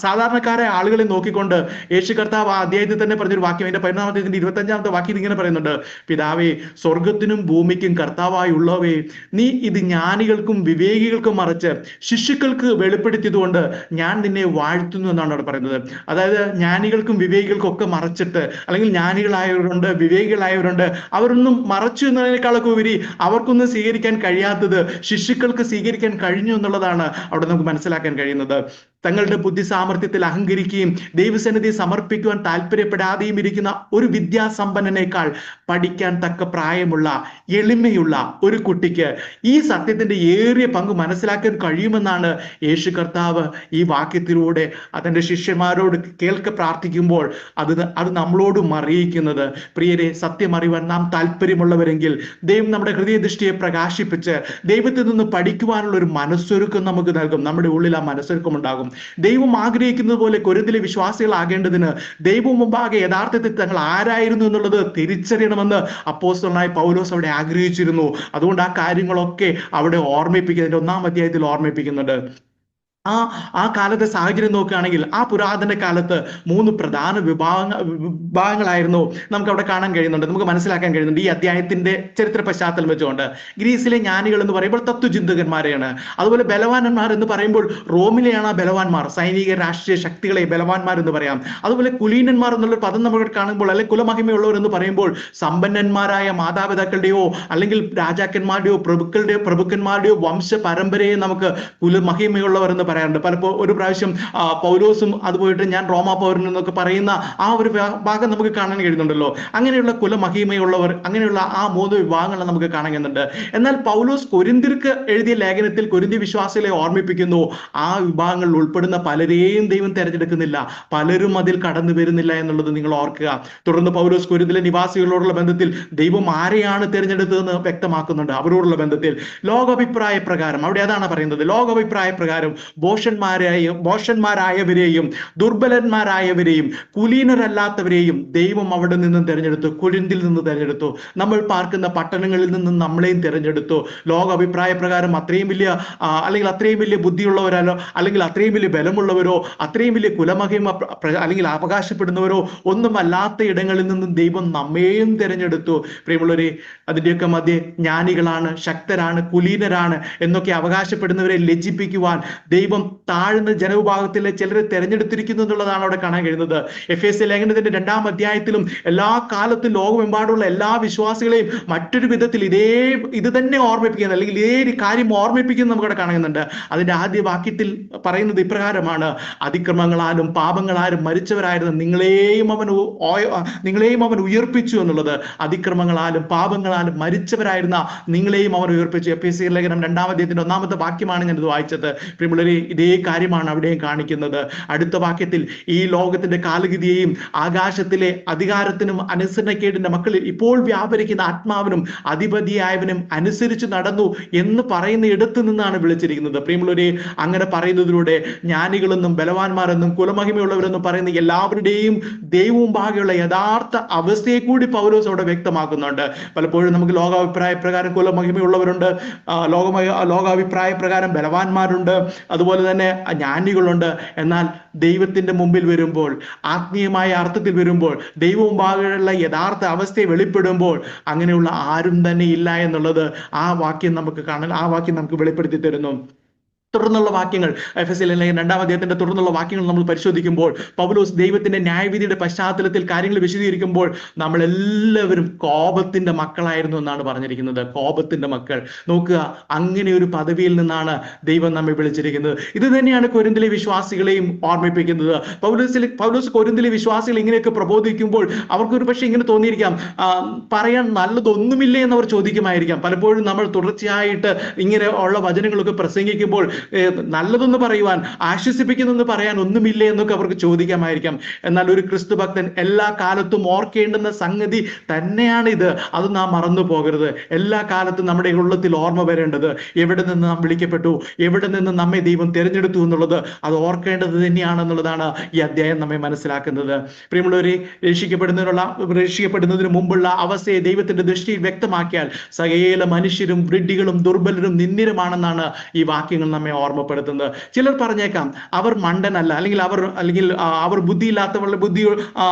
സാധാരണക്കാരായ ആളുകളെ നോക്കിക്കൊണ്ട് യേശു കർത്താവ് ആ അധ്യായത്തിൽ തന്നെ പറഞ്ഞൊരു വാക്യം അതിന്റെ പതിനാമത്തെ ഇരുപത്തി അഞ്ചാമത്തെ വാക്യം ഇങ്ങനെ പറയുന്നുണ്ട്. പിതാവേ സ്വർഗത്തിനും ഭൂമിക്കും കർത്താവായുള്ളവേ നീ ഇത് ജ്ഞാനികൾക്കും വിവേകികൾക്കും മറിച്ച് ശിശുക്കൾക്ക് വെളിപ്പെടുത്തിയതുകൊണ്ട് ഞാൻ നിന്നെ വാഴ്ത്തുന്നു എന്നാണ് അവിടെ പറയുന്നത്. അതായത് ജ്ഞാനികൾക്കും വിവേകികൾക്കും ഒക്കെ മറച്ചിട്ട് അല്ലെങ്കിൽ ജ്ഞാനികളായവരുണ്ട് വിവേകികളായവരുണ്ട് അവരൊന്നും മറച്ചു എന്നതിനേക്കാളൊക്കെ ഉപരി അവർക്കൊന്നും സ്വീകരിക്കാൻ കഴിയാത്തത് ശിശുക്കൾക്ക് സ്വീകരിക്കാൻ കഴിഞ്ഞു എന്നുള്ളതാണ് അവിടെ നമുക്ക് മനസ്സിലാക്കാൻ കഴിയുന്നത്. തങ്ങളുടെ ബുദ്ധി സാമർഥ്യത്തിൽ അഹങ്കരിക്കുകയും ദൈവസന്നിധി സമർപ്പിക്കുവാൻ താല്പര്യപ്പെടാതെയും ഇരിക്കുന്ന ഒരു വിദ്യാസമ്പന്നനേക്കാൾ പഠിക്കാൻ തക്ക പ്രായമുള്ള എളിമയുള്ള ഒരു കുട്ടിക്ക് ഈ സത്യത്തിന്റെ ഏറിയ പങ്ക് മനസ്സിലാക്കാൻ കഴിയുമെന്നാണ് യേശു കർത്താവ് ഈ വാക്യത്തിലൂടെ തന്റെ ശിഷ്യന്മാരോട് കേൾക്ക പ്രാർത്ഥിക്കുമ്പോൾ അത് അത് നമ്മളോടും അറിയിക്കുന്നത്. പ്രിയരെ സത്യം അറിയുവാൻ നാം താല്പര്യമുള്ളവരെങ്കിൽ ദൈവം നമ്മുടെ ഹൃദയദൃഷ്ടിയെ പ്രകാശിപ്പിച്ച് ദൈവത്തിൽ നിന്ന് പഠിക്കുവാനുള്ള ഒരു മനസ്സൊരുക്കം നമുക്ക് നൽകും. നമ്മുടെ ഉള്ളിൽ ആ മനസ്സൊരുക്കം ഉണ്ടാകും. ദൈവം ആഗ്രഹിക്കുന്നത് പോലെ കൊരിന്തിലെ വിശ്വാസികളാകേണ്ടതിന് ദൈവം മുമ്പാകെ യഥാർത്ഥത്തിൽ തങ്ങൾ ആരായിരുന്നു എന്നുള്ളത് തിരിച്ചറിയണമെന്ന് അപ്പോസ്തലനായ പൗലോസ് അവിടെ ആഗ്രഹിച്ചിരുന്നു. അതുകൊണ്ട് ആ കാര്യങ്ങളൊക്കെ അവിടെ ഓർമ്മിപ്പിക്കുന്നുണ്ട്. ഒന്നാം അധ്യായത്തിൽ ഓർമ്മിപ്പിക്കുന്നുണ്ട്. ആ ആ കാലത്തെ സാഹചര്യം നോക്കുകയാണെങ്കിൽ ആ പുരാതന കാലത്ത് മൂന്ന് പ്രധാന വിഭാഗ വിഭാഗങ്ങളായിരുന്നു നമുക്ക് അവിടെ കാണാൻ കഴിയുന്നുണ്ട്. നമുക്ക് മനസ്സിലാക്കാൻ കഴിയുന്നുണ്ട്. ഈ അധ്യായത്തിന്റെ ചരിത്ര പശ്ചാത്തലം വെച്ചുകൊണ്ട്. ഗ്രീസിലെ ജ്ഞാനികൾ എന്ന് പറയുമ്പോൾ തത്വചിന്തകന്മാരെയാണ്. അതുപോലെ ബലവാനന്മാർ എന്ന് പറയുമ്പോൾ റോമിലെയാണ് ആ ബലവാന്മാർ. സൈനിക രാഷ്ട്രീയ ശക്തികളെ ബലവാന്മാർ എന്ന് പറയാം. അതുപോലെ കുലീനന്മാർ എന്നുള്ള പദം നമ്മൾ കാണുമ്പോൾ അല്ലെങ്കിൽ കുലമഹിമയുള്ളവർ എന്ന് പറയുമ്പോൾ സമ്പന്നന്മാരായ മാതാപിതാക്കളുടെയോ അല്ലെങ്കിൽ രാജാക്കന്മാരുടെയോ പ്രഭുക്കളുടെയോ പ്രഭുക്കന്മാരുടെയോ വംശ പരമ്പരയെ നമുക്ക് കുലമഹിമയുള്ളവർ എന്ന് പറയാറുണ്ട്. പലപ്പോൾ ഒരു പ്രാവശ്യം പൗലോസും അതുപോയിട്ട് ഞാൻ റോമാ പൗരൻ എന്നൊക്കെ പറയുന്ന ആ ഒരു ഭാഗം നമുക്ക് കാണാൻ കഴിയുന്നുണ്ടല്ലോ. അങ്ങനെയുള്ള കുലമഹിമയുള്ളവർ അങ്ങനെയുള്ള ആ മൂന്ന് വിഭാഗങ്ങൾ നമുക്ക് കാണാൻ കഴിയുന്നുണ്ട്. എന്നാൽ പൗലോസ് കൊരിന്തിർക്ക് എഴുതിയ ലേഖനത്തിൽ കൊരിന്തി വിശ്വാസികളെ ഓർമ്മിപ്പിക്കുന്നു. ആ വിഭാഗങ്ങളിൽ ഉൾപ്പെടുന്ന പലരെയും ദൈവം തിരഞ്ഞെടുക്കുന്നില്ല. പലരും അതിൽ കടന്നു വരുന്നില്ല എന്നുള്ളത് നിങ്ങൾ ഓർക്കുക. തുടർന്ന് പൗലോസ് കൊരിന്തിലെ നിവാസികളോടുള്ള ബന്ധത്തിൽ ദൈവം ആരെയാണ് തിരഞ്ഞെടുത്തതെന്ന് വ്യക്തമാക്കുന്നുണ്ട് അവരോടുള്ള ബന്ധത്തിൽ. ലോകാഭിപ്രായ പ്രകാരം അവിടെ അതാണ് പറയുന്നത്. ലോകാഭിപ്രായ പ്രകാരം ബോഷന്മാരെയും ബോഷന്മാരായവരെയും ദുർബലന്മാരായവരെയും കുലീനരല്ലാത്തവരെയും ദൈവം അവിടെ നിന്നും തിരഞ്ഞെടുത്തു. കുഴിന്തിൽ നിന്ന് തിരഞ്ഞെടുത്തു. നമ്മൾ പാർക്കുന്ന പട്ടണങ്ങളിൽ നിന്നും നമ്മളെയും തിരഞ്ഞെടുത്തു. ലോക അഭിപ്രായ പ്രകാരം അത്രയും വലിയ അല്ലെങ്കിൽ അത്രയും വലിയ ബുദ്ധിയുള്ളവരല്ലോ അല്ലെങ്കിൽ അത്രയും വലിയ ബലമുള്ളവരോ അത്രയും വലിയ കുലമഹിമ അല്ലെങ്കിൽ അവകാശപ്പെടുന്നവരോ ഒന്നുമല്ലാത്ത ഇടങ്ങളിൽ നിന്നും ദൈവം നമ്മെയും തിരഞ്ഞെടുത്തു. പ്രിയമുള്ളവരെ അതിന്റെയൊക്കെ മധ്യേ ജ്ഞാനികളാണ് ശക്തരാണ് കുലീനരാണ് എന്നൊക്കെ അവകാശപ്പെടുന്നവരെ ലജ്ജിപ്പിക്കുവാൻ ദൈവം താഴ്ന്ന ജനവിഭാഗത്തിലെ ചിലരെ തെരഞ്ഞെടുത്തിരിക്കുന്നു എന്നുള്ളതാണ് അവിടെ കാണാൻ കഴിയുന്നത്. എഫ് എസ് ലേഖനത്തിന്റെ രണ്ടാം അധ്യായത്തിലും എല്ലാ കാലത്തും ലോകമെമ്പാടുള്ള എല്ലാ വിശ്വാസികളെയും മറ്റൊരു വിധത്തിൽ ഇതേ ഇത് തന്നെ ഓർമ്മിപ്പിക്കുന്നത് അല്ലെങ്കിൽ ഇതേ കാര്യം ഓർമ്മിപ്പിക്കുന്നത് നമുക്കവിടെ കാണുന്നുണ്ട് അതിന്റെ ആദ്യ വാക്യത്തിൽ പറയുന്നത് ഇപ്രകാരമാണ് അതിക്രമങ്ങളാലും പാപങ്ങളാലും മരിച്ചവരായിരുന്ന നിങ്ങളെയും അവൻ നിങ്ങളെയും അവൻ ഉയർപ്പിച്ചു എന്നുള്ളത്. അതിക്രമങ്ങളാലും പാപങ്ങളാലും മരിച്ചവരായിരുന്ന നിങ്ങളെയും അവൻ ഉയർപ്പിച്ചു എഫ് എസ് സി ലേഖനം രണ്ടാം അധ്യായത്തിന്റെ ഒന്നാമത്തെ വാക്യമാണ് ഞാനിത് വായിച്ചത്. പ്രിയമുള്ളവരെ ഇതേ കാര്യമാണ് അവിടെയും കാണിക്കുന്നത്. അടുത്ത വാക്യത്തിൽ ഈ ലോകത്തിന്റെ കാലഗതിയെയും ആകാശത്തിലെ അധികാരത്തിനും അനുസരണക്കേടിന്റെ മക്കളിൽ ഇപ്പോൾ വ്യാപരിക്കുന്ന ആത്മാവിനും അധിപതിയായവനും അനുസരിച്ച് നടന്നു എന്ന് പറയുന്ന ഇടത്തു നിന്നാണ് വിളിച്ചിരിക്കുന്നത്. പ്രിയമുള്ളവരെ അങ്ങനെ പറയുന്നതിലൂടെ ജ്ഞാനികളെന്നും ബലവാന്മാരെന്നും കുലമഹിമയുള്ളവരെന്നും പറയുന്ന എല്ലാവരുടെയും ദൈവവും ഭാഗ്യമുള്ള യഥാർത്ഥ അവസ്ഥയെ കൂടി പൗലോസ് അവിടെ വ്യക്തമാക്കുന്നുണ്ട്. പലപ്പോഴും നമുക്ക് ലോകാഭിപ്രായ പ്രകാരം കുലമഹിമയുള്ളവരുണ്ട്. ലോകമ ലോകാഭിപ്രായ പ്രകാരം ബലവാന്മാരുണ്ട്. അതുപോലെ തന്നെ ജ്ഞാനികളുണ്ട് എന്നാൽ ദൈവത്തിന്റെ മുമ്പിൽ വരുമ്പോൾ ആത്മീയമായ അർത്ഥത്തിൽ വരുമ്പോൾ ദൈവവും ഭാഗമുള്ള യഥാർത്ഥ അവസ്ഥയെ വെളിപ്പെടുമ്പോൾ അങ്ങനെയുള്ള ആരും തന്നെ ഇല്ല എന്നുള്ളത് ആ വാക്യം നമുക്ക് കാണാൻ ആ വാക്യം നമുക്ക് വെളിപ്പെടുത്തി തരുന്നു. തുടർന്നുള്ള വാക്യങ്ങൾ എഫ് എസ് എൽ രണ്ടാം അദ്ദേഹത്തിന്റെ തുടർന്നുള്ള വാക്യങ്ങൾ നമ്മൾ പരിശോധിക്കുമ്പോൾ പൗലോസ് ദൈവത്തിന്റെ ന്യായവിധിയുടെ പശ്ചാത്തലത്തിൽ കാര്യങ്ങൾ വിശദീകരിക്കുമ്പോൾ നമ്മൾ എല്ലാവരും കോപത്തിന്റെ മക്കളായിരുന്നു എന്നാണ് പറഞ്ഞിരിക്കുന്നത്. കോപത്തിന്റെ മക്കൾ. നോക്കുക അങ്ങനെ ഒരു പദവിയിൽ നിന്നാണ് ദൈവം നമ്മെ വിളിച്ചിരിക്കുന്നത്. ഇത് തന്നെയാണ് കൊരിന്തിലെ വിശ്വാസികളെയും ഓർമ്മിപ്പിക്കുന്നത്. പൗലോസിൽ പൗലോസ് കൊരിന്തിലെ വിശ്വാസികൾ ഇങ്ങനെയൊക്കെ പ്രബോധിക്കുമ്പോൾ അവർക്ക് ഒരു പക്ഷേ ഇങ്ങനെ തോന്നിയിരിക്കാം പറയാൻ നല്ലതൊന്നുമില്ലേ എന്ന് അവർ ചോദിക്കുമായിരിക്കാം. പലപ്പോഴും നമ്മൾ തുടർച്ചയായിട്ട് ഇങ്ങനെ ഉള്ള വചനങ്ങളൊക്കെ പ്രസംഗിക്കുമ്പോൾ നല്ലതൊന്ന് പറയുവാൻ ആശ്വസിപ്പിക്കുന്നെന്ന് പറയാൻ ഒന്നുമില്ലേ എന്നൊക്കെ അവർക്ക് ചോദിക്കാമായിരിക്കാം. എന്നാൽ ഒരു ക്രിസ്തു ഭക്തൻ എല്ലാ കാലത്തും ഓർക്കേണ്ടുന്ന സംഗതി തന്നെയാണ് ഇത് അത് നാം മറന്നു പോകരുത്. എല്ലാ കാലത്തും നമ്മുടെ ഉള്ളത്തിൽ ഓർമ്മ വരേണ്ടത് എവിടെ നിന്ന് നാം വിളിക്കപ്പെട്ടു എവിടെ നിന്ന് നമ്മെ ദൈവം തിരഞ്ഞെടുത്തു എന്നുള്ളത് അത് ഓർക്കേണ്ടത് തന്നെയാണെന്നുള്ളതാണ് ഈ അധ്യായം നമ്മെ മനസ്സിലാക്കുന്നത്. പ്രിയമുള്ളവരെ രക്ഷിക്കപ്പെടുന്നതിനുള്ള രക്ഷിക്കപ്പെടുന്നതിന് മുമ്പുള്ള അവസ്ഥയെ ദൈവത്തിന്റെ ദൃഷ്ടിയിൽ വ്യക്തമാക്കിയാൽ സകല മനുഷ്യരും വൃഡികളും ദുർബലരും നിന്ദിരമാണെന്നാണ് ഈ വാക്യങ്ങൾ നമ്മെ ഓർമ്മപ്പെടുത്തുന്നത്. ചിലർ പറഞ്ഞേക്കാം അവർ മണ്ടനല്ല അല്ലെങ്കിൽ അവർ അല്ലെങ്കിൽ അവർ ബുദ്ധിയില്ലാത്തവരുടെ ബുദ്ധി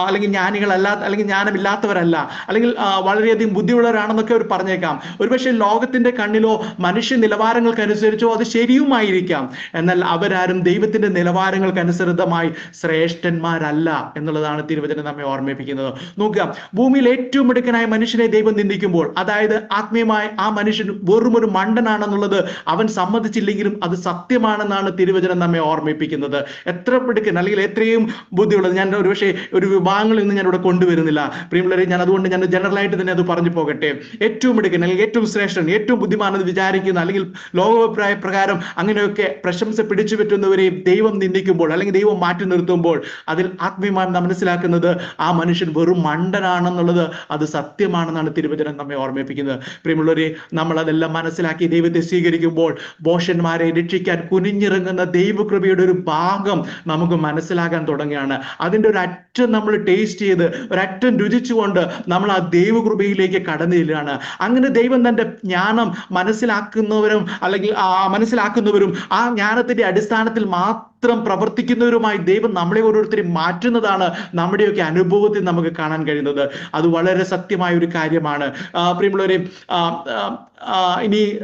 അല്ലെങ്കിൽ ജ്ഞാനികളല്ല അല്ലെങ്കിൽ ജ്ഞാനമില്ലാത്തവരല്ല അല്ലെങ്കിൽ വളരെയധികം ബുദ്ധിയുള്ളവരാണെന്നൊക്കെ അവർ പറഞ്ഞേക്കാം. ഒരുപക്ഷെ ലോകത്തിന്റെ കണ്ണിലോ മനുഷ്യ നിലവാരങ്ങൾക്കനുസരിച്ചോ അത് ശരിയുമായിരിക്കാം. എന്നാൽ അവരാരും ദൈവത്തിന്റെ നിലവാരങ്ങൾക്കനുസൃതമായി ശ്രേഷ്ഠന്മാരല്ല എന്നുള്ളതാണ് തിരുവചനം നമ്മെ ഓർമ്മിപ്പിക്കുന്നത്. നോക്കുക ഭൂമിയിൽ ഏറ്റവും മിടുക്കനായ മനുഷ്യനെ ദൈവം നിന്ദിക്കുമ്പോൾ അതായത് ആത്മീയമായി ആ മനുഷ്യൻ വെറും ഒരു മണ്ടനാണെന്നുള്ളത് അവൻ സമ്മതിച്ചില്ലെങ്കിലും അത് സത്യമാണെന്നാണ് തിരുവചനം നമ്മെ ഓർമ്മിപ്പിക്കുന്നത്. എത്ര മിടുക്കൻ അല്ലെങ്കിൽ എത്രയും ബുദ്ധിയുള്ളത് ഞാൻ ഒരു ഒരുപക്ഷെ ഒരു വിഭാഗങ്ങളിൽ നിന്ന് ഞാൻ ഇവിടെ കൊണ്ടുവരുന്നില്ല. പ്രിയമുള്ളവരെ ഞാൻ അതുകൊണ്ട് ഞാൻ ജനറൽ ആയിട്ട് തന്നെ അത് പറഞ്ഞു പോകട്ടെ. ഏറ്റവും മിടുക്കൻ അല്ലെങ്കിൽ ഏറ്റവും ശ്രേഷ്ഠൻ ഏറ്റവും ബുദ്ധിമാനെന്ന് വിചാരിക്കുന്ന അല്ലെങ്കിൽ ലോകാഭിപ്രായ പ്രകാരം അങ്ങനെയൊക്കെ പ്രശംസ പിടിച്ചു പറ്റുന്നവരെയും ദൈവം നിന്ദിക്കുമ്പോൾ അല്ലെങ്കിൽ ദൈവം മാറ്റി നിർത്തുമ്പോൾ അതിൽ ആത്മീയമായി മനസ്സിലാക്കുന്നത് ആ മനുഷ്യൻ വെറും മണ്ടനാണെന്നുള്ളത് അത് സത്യമാണെന്നാണ് തിരുവചനം നമ്മെ ഓർമ്മിപ്പിക്കുന്നത്. പ്രിയമുള്ളവരെ നമ്മൾ അതെല്ലാം മനസ്സിലാക്കി ദൈവത്തെ സ്വീകരിക്കുമ്പോൾ ബോഷന്മാരെ രക്ഷിക്കാൻ കുനിഞ്ഞിറങ്ങുന്ന ദൈവകൃപയുടെ ഒരു ഭാഗം നമുക്ക് മനസ്സിലാക്കാൻ തുടങ്ങുകയാണ്. അതിന്റെ ഒരു അറ്റം നമ്മൾ ടേസ്റ്റ് ചെയ്ത് ഒരറ്റം രുചിച്ചുകൊണ്ട് നമ്മൾ ആ ദൈവകൃപയിലേക്ക് കടന്നു ചെല്ലുകയാണ്. അങ്ങനെ ദൈവം തന്റെ ജ്ഞാനം മനസ്സിലാക്കുന്നവരും അല്ലെങ്കിൽ ആ മനസ്സിലാക്കുന്നവരും ആ ജ്ഞാനത്തിന്റെ അടിസ്ഥാനത്തിൽ മാത്രം പ്രവർത്തിക്കുന്നവരുമായി ദൈവം നമ്മളെ ഓരോരുത്തരെയും മാറ്റുന്നതാണ് നമ്മുടെയൊക്കെ അനുഭവത്തിൽ നമുക്ക് കാണാൻ കഴിയുന്നത്. അത് വളരെ സത്യമായ ഒരു കാര്യമാണ്. പ്രിയമുള്ളവരെ ഇനി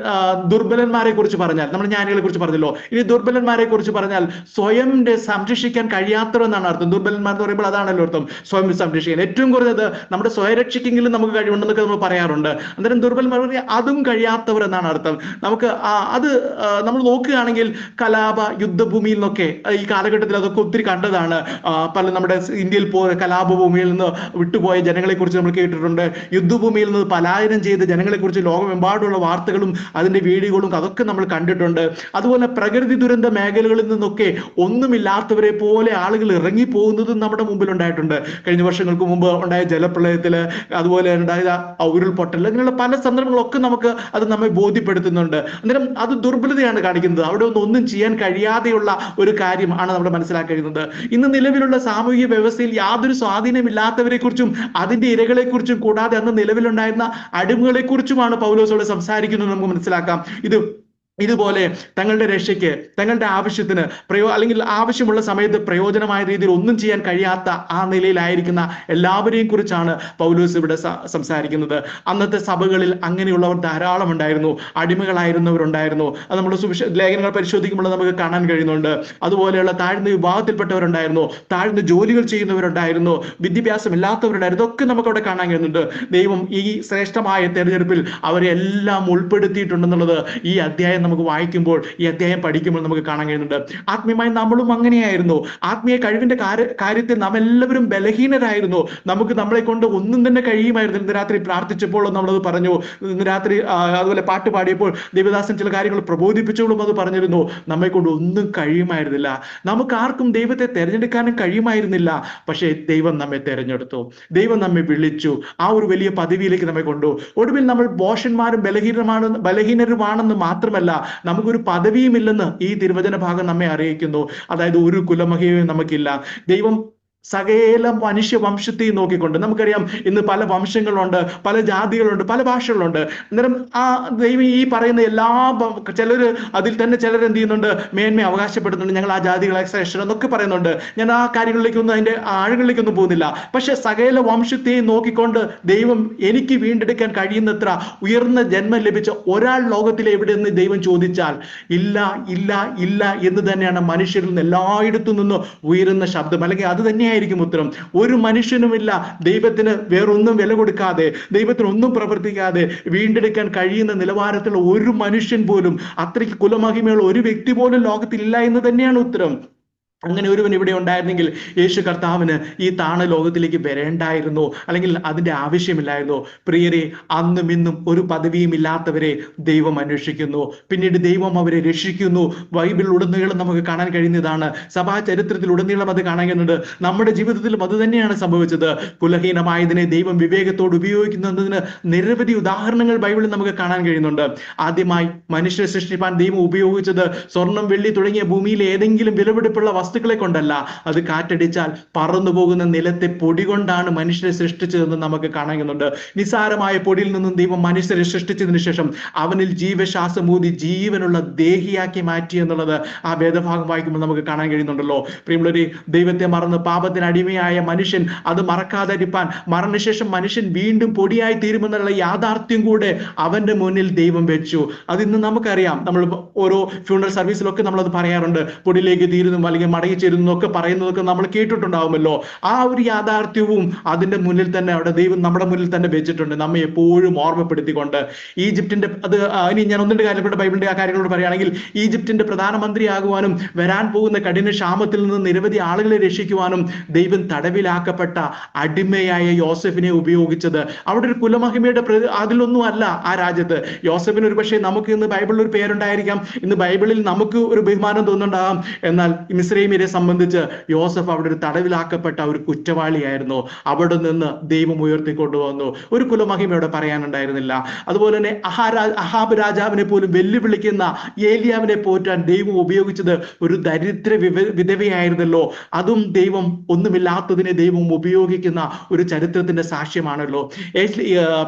ദുർബലന്മാരെ കുറിച്ച് പറഞ്ഞാൽ നമ്മൾ ജ്ഞാനികളെ കുറിച്ച് പറഞ്ഞല്ലോ. ഇനി ദുർബലന്മാരെ കുറിച്ച് പറഞ്ഞാൽ സ്വയം സംരക്ഷിക്കാൻ കഴിയാത്തവർ എന്നാണ് അർത്ഥം. ദുർബലന്മാർ എന്ന് പറയുമ്പോൾ അതാണല്ലോ അർത്ഥം. സ്വയം സംരക്ഷിക്കാൻ. ഏറ്റവും കുറഞ്ഞത് നമ്മുടെ സ്വയരക്ഷയ്ക്കെങ്കിലും നമുക്ക് കഴിവുണ്ടെന്നൊക്കെ നമ്മൾ പറയാറുണ്ട്. അന്നേരം ദുർബലന്മാർ അതും കഴിയാത്തവർ എന്നാണ് അർത്ഥം. നമുക്ക് അത് നമ്മൾ നോക്കുകയാണെങ്കിൽ കലാപ യുദ്ധഭൂമിയിൽ നിന്നൊക്കെ ഈ കാലഘട്ടത്തിൽ അതൊക്കെ ഒത്തിരി കണ്ടതാണ്. പല നമ്മുടെ ഇന്ത്യയിൽ പോയ കലാപഭൂമിയിൽ നിന്ന് വിട്ടുപോയ ജനങ്ങളെ കുറിച്ച് നമ്മൾ കേട്ടിട്ടുണ്ട്. യുദ്ധഭൂമിയിൽ നിന്ന് പലായനം ചെയ്ത ജനങ്ങളെ കുറിച്ച് ലോകമെമ്പാടുള്ള വാർത്തകളും അതിന്റെ വീഡിയോകളും അതൊക്കെ നമ്മൾ കണ്ടിട്ടുണ്ട്. അതുപോലെ പ്രകൃതി ദുരന്ത മേഖലകളിൽ നിന്നൊക്കെ ഒന്നുമില്ലാത്തവരെ പോലെ ആളുകൾ ഇറങ്ങി പോകുന്നതും നമ്മുടെ മുമ്പിൽ ഉണ്ടായിട്ടുണ്ട്. കഴിഞ്ഞ വർഷങ്ങൾക്ക് മുമ്പ് ഉണ്ടായ ജലപ്രളയത്തിൽ അതുപോലെ ഉണ്ടായ ഉരുൾപൊട്ടൽ അങ്ങനെയുള്ള പല സന്ദർഭങ്ങളൊക്കെ നമുക്ക് അത് നമ്മെ ബോധ്യപ്പെടുത്തുന്നുണ്ട്. അന്നേരം അത് ദുർബലതയാണ് കാണിക്കുന്നത്. അവിടെ ഒന്നും ചെയ്യാൻ കഴിയാതെയുള്ള ഒരു കാര്യം ആണ് നമ്മൾ മനസ്സിലാക്കുന്നത് ഇന്ന് നിലവിലുള്ള സാമൂഹിക വ്യവസ്ഥയിൽ യാതൊരു സ്വാധീനമില്ലാത്തവരെ കുറിച്ചും അതിന്റെ ഇരകളെ കുറിച്ചും കൂടാതെ അന്ന് നിലവിലുണ്ടായിരുന്ന അടിമകളെ കുറിച്ചുമാണ് പൗലോസോട് സംസാരിക്കുന്നത് നമുക്ക് മനസ്സിലാക്കാം. ഇത് ഇതുപോലെ തങ്ങളുടെ രക്ഷയ്ക്ക് തങ്ങളുടെ ആവശ്യത്തിന് പ്രയോ അല്ലെങ്കിൽ ആവശ്യമുള്ള സമയത്ത് പ്രയോജനമായ രീതിയിൽ ഒന്നും ചെയ്യാൻ കഴിയാത്ത ആ നിലയിലായിരിക്കുന്ന എല്ലാവരെയും കുറിച്ചാണ് പൗലോസ് ഇവിടെ സംസാരിക്കുന്നത്. അന്നത്തെ സഭകളിൽ അങ്ങനെയുള്ളവർ ധാരാളം ഉണ്ടായിരുന്നു. അടിമകളായിരുന്നവരുണ്ടായിരുന്നു. അത് നമ്മൾ സുവിശ ലേഖനങ്ങൾ പരിശോധിക്കുമ്പോൾ നമുക്ക് കാണാൻ കഴിയുന്നുണ്ട്. അതുപോലെയുള്ള താഴ്ന്ന വിഭാഗത്തിൽപ്പെട്ടവരുണ്ടായിരുന്നു. താഴ്ന്ന ജോലികൾ ചെയ്യുന്നവരുണ്ടായിരുന്നു. വിദ്യാഭ്യാസം ഇല്ലാത്തവരുണ്ടായിരുന്നു. ഇതൊക്കെ നമുക്ക് അവിടെ കാണാൻ കഴിയുന്നുണ്ട്. ദൈവം ഈ ശ്രേഷ്ഠമായ തെരഞ്ഞെടുപ്പിൽ അവരെ എല്ലാം ഉൾപ്പെടുത്തിയിട്ടുണ്ടെന്നുള്ളത് ഈ അധ്യായം നമുക്ക് വായിക്കുമ്പോൾ ഈ അധ്യായം പഠിക്കുമ്പോൾ നമുക്ക് കാണാൻ കഴിയുന്നുണ്ട്. ആത്മീയമായി നമ്മളും അങ്ങനെയായിരുന്നു. ആത്മീയ കഴിവിന്റെ കാര്യ- കാര്യത്തിൽ നാം എല്ലാവരും ബലഹീനരായിരുന്നു. നമുക്ക് നമ്മളെ കൊണ്ട് ഒന്നും തന്നെ കഴിയുമായിരുന്നു ഇന്ന് രാത്രി പ്രാർത്ഥിച്ചപ്പോൾ നമ്മളത് പറഞ്ഞു. ഇന്ന് രാത്രി അതുപോലെ പാട്ട് പാടിയപ്പോൾ ദേവദാസൻ ചില കാര്യങ്ങൾ പ്രബോധിപ്പിച്ചോളും അത് പറഞ്ഞിരുന്നു. നമ്മെ കൊണ്ട് ഒന്നും കഴിയുമായിരുന്നില്ല. നമുക്ക് ആർക്കും ദൈവത്തെ തിരഞ്ഞെടുക്കാനും കഴിയുമായിരുന്നില്ല. പക്ഷേ ദൈവം നമ്മെ തിരഞ്ഞെടുത്തു. ദൈവം നമ്മെ വിളിച്ചു. ആ ഒരു വലിയ പദവിയിലേക്ക് നമ്മെ കൊണ്ടു. ഒടുവിൽ നമ്മൾ ബോഷന്മാരും ബലഹീനമാണ് ബലഹീനരുമാണെന്ന് മാത്രമല്ല നമുക്കൊരു പദവിയുമില്ലെന്ന് ഈ തിരുവചന ഭാഗം നമ്മെ അറിയിക്കുന്നു. അതായത് ഒരു കുലമഹയും നമുക്കില്ല. ദൈവം സകല വംശത്തെയും നോക്കിക്കൊണ്ട്. നമുക്കറിയാം ഇന്ന് പല വംശങ്ങളുണ്ട് പല ജാതികളുണ്ട് പല ഭാഷകളുണ്ട്. അന്നേരം ആ ദൈവം ഈ പറയുന്ന എല്ലാ ചിലർ അതിൽ തന്നെ ചിലർ എന്ത് ചെയ്യുന്നുണ്ട്? മേന്മ അവകാശപ്പെടുന്നുണ്ട്. ഞങ്ങൾ ആ ജാതികളെ ശ്രേഷ്ഠ എന്നൊക്കെ പറയുന്നുണ്ട്. ഞാൻ ആ കാര്യങ്ങളിലേക്കൊന്നും അതിന്റെ ആഴങ്ങളിലേക്കൊന്നും പോകുന്നില്ല. പക്ഷെ സകല വംശത്തെയും നോക്കിക്കൊണ്ട് ദൈവം എനിക്ക് വീണ്ടെടുക്കാൻ കഴിയുന്നത്ര ഉയർന്ന ജന്മം ലഭിച്ച ഒരാൾ ലോകത്തിലെ എവിടെ നിന്ന് ദൈവം ചോദിച്ചാൽ ഇല്ല ഇല്ല ഇല്ല എന്ന് തന്നെയാണ് മനുഷ്യരിൽ നിന്ന് എല്ലായിടത്തു നിന്നും ഉയരുന്ന ശബ്ദം. അല്ലെങ്കിൽ അത് തന്നെയായിരിക്കും ഉത്തരം. ഒരു മനുഷ്യനുമില്ല. ദൈവത്തിന് വേറൊന്നും വില കൊടുക്കാതെ ദൈവത്തിന് ഒന്നും പ്രവർത്തിക്കാതെ വീണ്ടെടുക്കാൻ കഴിയുന്ന നിലവാരത്തിലുള്ള ഒരു മനുഷ്യൻ പോലും അത്രയ്ക്ക് കുലമഹിമയുള്ള ഒരു വ്യക്തി പോലും ലോകത്തിൽ ഇല്ല എന്ന് തന്നെയാണ് ഉത്തരം. അങ്ങനെ ഒരുവൻ ഇവിടെ ഉണ്ടായിരുന്നെങ്കിൽ യേശു കർത്താവിന് ഈ താണ ലോകത്തിലേക്ക് വരേണ്ടായിരുന്നു. അല്ലെങ്കിൽ അതിന്റെ ആവശ്യമില്ലായിരുന്നു. പ്രിയരെ അന്നും ഇന്നും ഒരു പദവിയും ഇല്ലാത്തവരെ ദൈവം അന്വേഷിക്കുന്നു. പിന്നീട് ദൈവം അവരെ രക്ഷിക്കുന്നു. ബൈബിൾ ഉടനീളം നമുക്ക് കാണാൻ കഴിയുന്നതാണ്. സഭാ ചരിത്രത്തിൽ ഉടനീളം അത് കാണാൻ കഴിയുന്നുണ്ട്. നമ്മുടെ ജീവിതത്തിലും അത് തന്നെയാണ് സംഭവിച്ചത്. കുലഹീനമായതിനെ ദൈവം വിവേകത്തോട് ഉപയോഗിക്കുന്നതിന് നിരവധി ഉദാഹരണങ്ങൾ ബൈബിളിൽ നമുക്ക് കാണാൻ കഴിയുന്നുണ്ട്. ആദ്യമായി മനുഷ്യരെ സൃഷ്ടിപ്പാൻ ദൈവം ഉപയോഗിച്ചത് സ്വർണം വെള്ളി തുടങ്ങിയ ഭൂമിയിലെ ഏതെങ്കിലും വിലപിടിപ്പുള്ള വസ്തുക്കളെ കൊണ്ടല്ല. അത് കാറ്റടിച്ചാൽ പറന്നു പോകുന്ന നിലത്തെ പൊടി കൊണ്ടാണ് മനുഷ്യരെ സൃഷ്ടിച്ചതെന്ന് നമുക്ക് കാണുന്നുണ്ട് നിസാരമായ പൊടിയിൽ നിന്നും ദൈവം മനുഷ്യരെ സൃഷ്ടിച്ചതിന് ശേഷം അവനിൽ ജീവശ്വാസം ഊതി ജീവനുള്ള ദേഹിയാക്കി മാറ്റി എന്നുള്ളത് ആ വേദഭാഗം വായിക്കുമ്പോൾ നമുക്ക് കാണാൻ കഴിയുന്നുണ്ടല്ലോ. പ്രിയമുള്ളൊരു ദൈവത്തെ മറന്ന് പാപത്തിന് അടിമയായ മനുഷ്യൻ അത് മറക്കാതിരിപ്പാൻ മരണശേഷം മനുഷ്യൻ വീണ്ടും പൊടിയായി തീരുമെന്നുള്ള യാഥാർത്ഥ്യം കൂടെ അവന്റെ മുന്നിൽ ദൈവം വെച്ചു. അത് ഇന്ന് നമുക്കറിയാം നമ്മൾ ഓരോ ഫ്യൂണറൽ സർവീസിലൊക്കെ നമ്മൾ അത് പറയാറുണ്ട്. പൊടിയിലേക്ക് തീരുന്നു അല്ലെങ്കിൽ മടങ്ങി ചേരുന്നു ഒക്കെ പറയുന്നതൊക്കെ നമ്മൾ കേട്ടിട്ടുണ്ടാവുമല്ലോ. ആ ഒരു യാഥാർത്ഥ്യവും അതിന്റെ മുന്നിൽ തന്നെ അവിടെ ദൈവം നമ്മുടെ മുന്നിൽ തന്നെ വെച്ചിട്ടുണ്ട്. നമ്മെ എപ്പോഴും ഓർമ്മപ്പെടുത്തിക്കൊണ്ട്. ഈജിപ്തിന്റെ അത് ഇനി ഞാൻ ഒന്നിന്റെ കാര്യപ്പെട്ട ബൈബിളിന്റെ ആ കാര്യങ്ങളോട് പറയുകയാണെങ്കിൽ ഈജിപ്തിന്റെ പ്രധാനമന്ത്രിയാകുവാനും വരാൻ പോകുന്ന കഠിന ക്ഷാമത്തിൽ നിന്ന് നിരവധി ആളുകളെ രക്ഷിക്കുവാനും ദൈവം തടവിലാക്കപ്പെട്ട അടിമയായ യോസഫിനെ ഉപയോഗിച്ചത്. അവിടെ ഒരു കുലമഹിമയുടെ അതിലൊന്നും അല്ല ആ രാജ്യത്ത്. യോസഫിന് ഒരു പക്ഷേ നമുക്ക് ഇന്ന് ബൈബിളിൽ ഒരു പേരുണ്ടായിരിക്കാം. ഇന്ന് ബൈബിളിൽ നമുക്ക് ഒരു ബഹുമാനം തോന്നുന്നുണ്ടാകാം. എന്നാൽ മിസ്രൈമിനെ സംബന്ധിച്ച് യോസഫ് അവിടെ ഒരു തടവിലാക്കപ്പെട്ട ഒരു കുറ്റവാളിയായിരുന്നു. അവിടെ നിന്ന് ദൈവം ഉയർത്തിക്കൊണ്ടുവന്നു ഒരു കുലമഹിമ അവിടെ പറയാനുണ്ടായിരുന്നില്ല. അതുപോലെ തന്നെ അഹാബ് രാജാവിനെ പോലും വെല്ലുവിളിക്കുന്ന ഏലിയാവിനെ പോറ്റാൻ ദൈവം ഉപയോഗിച്ചത് ഒരു ദരിദ്ര വിധവയായിരുന്നല്ലോ. അതും ദൈവം ഒന്നുമില്ലാത്തതിനെ ദൈവം ഉപയോഗിക്കുന്ന ഒരു ചരിത്രത്തിന്റെ സാക്ഷ്യമാണല്ലോ.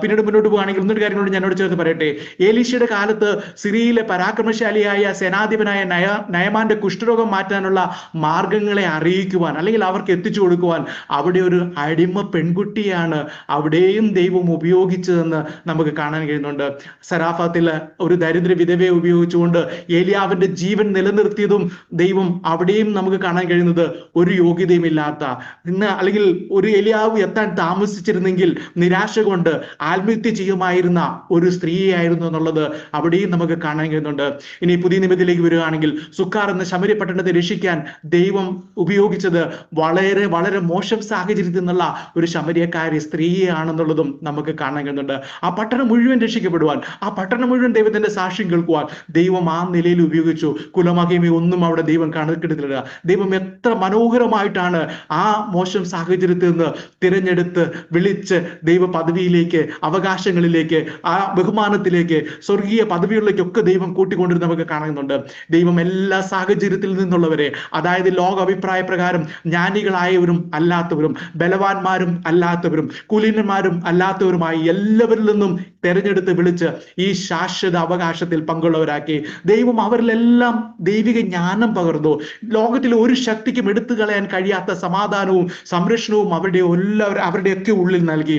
പിന്നീട് മുന്നോട്ട് പോകുകയാണെങ്കിൽ ഒന്നൊരു കാര്യം കൂടി ഞാനോട് ചേർത്ത് പറയട്ടെ. ഏലീഷയുടെ കാലത്ത് സിറിയയിലെ പരാക്രമശാലിയായ സേനാധിപനായ നയ നയമാന്റെ കുഷ്ഠരോഗം മാറ്റാനുള്ള മാർഗങ്ങളെ അറിയിക്കുവാൻ അല്ലെങ്കിൽ അവർക്ക് എത്തിച്ചു കൊടുക്കുവാൻ അവിടെ ഒരു അടിമ പെൺകുട്ടിയാണ് അവിടെയും ദൈവം ഉപയോഗിച്ചതെന്ന് നമുക്ക് കാണാൻ കഴിയുന്നുണ്ട്. സരാഫത്തിൽ ഒരു ദരിദ്ര വിധവയെ ഉപയോഗിച്ചുകൊണ്ട് ഏലിയാവിന്റെ ജീവൻ നിലനിർത്തിയതും ദൈവം അവിടെയും നമുക്ക് കാണാൻ കഴിയുന്നത് ഒരു യോഗ്യതയും ഇല്ലാത്ത ഇന്ന് അല്ലെങ്കിൽ ഒരു എലിയാവ് എത്താൻ താമസിച്ചിരുന്നെങ്കിൽ നിരാശ കൊണ്ട് ആത്മഹത്യ ചെയ്യുമായിരുന്ന ഒരു സ്ത്രീയായിരുന്നു എന്നുള്ളത് അവിടെയും നമുക്ക് കാണാൻ കഴിയുന്നുണ്ട്. ഇനി പുതിയ നിമിത്തിലേക്ക് വരികയാണെങ്കിൽ സുക്കാർ എന്ന ശമരി പട്ടണത്തെ രക്ഷിക്കാൻ ദൈവം ഉപയോഗിച്ചത് വളരെ വളരെ മോശം സാഹചര്യത്തിൽ നിന്നുള്ള ഒരു ശമരിയക്കാരി സ്ത്രീയാണെന്നുള്ളതും നമുക്ക് കാണാൻ കഴിയുന്നുണ്ട്. ആ പട്ടണം മുഴുവൻ രക്ഷിക്കപ്പെടുവാൻ ആ പട്ടണം മുഴുവൻ ദൈവത്തിന്റെ സാക്ഷ്യം കേൾക്കുവാൻ ദൈവം ആ നിലയിൽ ഉപയോഗിച്ചു. കുലമഹിമ ഒന്നും അവിടെ ദൈവം കണക്കെടുത്തില്ല ദൈവം എത്ര മനോഹരമായിട്ടാണ് ആ മോശം സാഹചര്യത്തിൽ നിന്ന് തിരഞ്ഞെടുത്ത് വിളിച്ച് ദൈവ പദവിയിലേക്ക് അവകാശങ്ങളിലേക്ക് ആ ബഹുമാനത്തിലേക്ക് സ്വർഗീയ പദവികളിലേക്കൊക്കെ ദൈവം കൂട്ടിക്കൊണ്ടിരുന്ന് നമുക്ക് കാണുന്നുണ്ട് ദൈവം എല്ലാ സാഹചര്യത്തിൽ നിന്നുള്ളവരെ അതായത് ലോക അഭിപ്രായ പ്രകാരം ജ്ഞാനികളായവരും അല്ലാത്തവരും ബലവാന്മാരും അല്ലാത്തവരും കുലീനന്മാരും അല്ലാത്തവരുമായി എല്ലാവരിൽ നിന്നും തെരഞ്ഞെടുത്ത് വിളിച്ച് ഈ ശാശ്വത അവകാശത്തിൽ പങ്കുള്ളവരാക്കി. ദൈവം അവരിലെല്ലാം ദൈവിക ജ്ഞാനം പകർന്നു. ലോകത്തിലെ ഒരു ശക്തിക്കും എടുത്തു കളയാൻ കഴിയാത്ത സമാധാനവും സംരക്ഷണവും അവരുടെ എല്ലാവരും അവരുടെയൊക്കെ ഉള്ളിൽ നൽകി.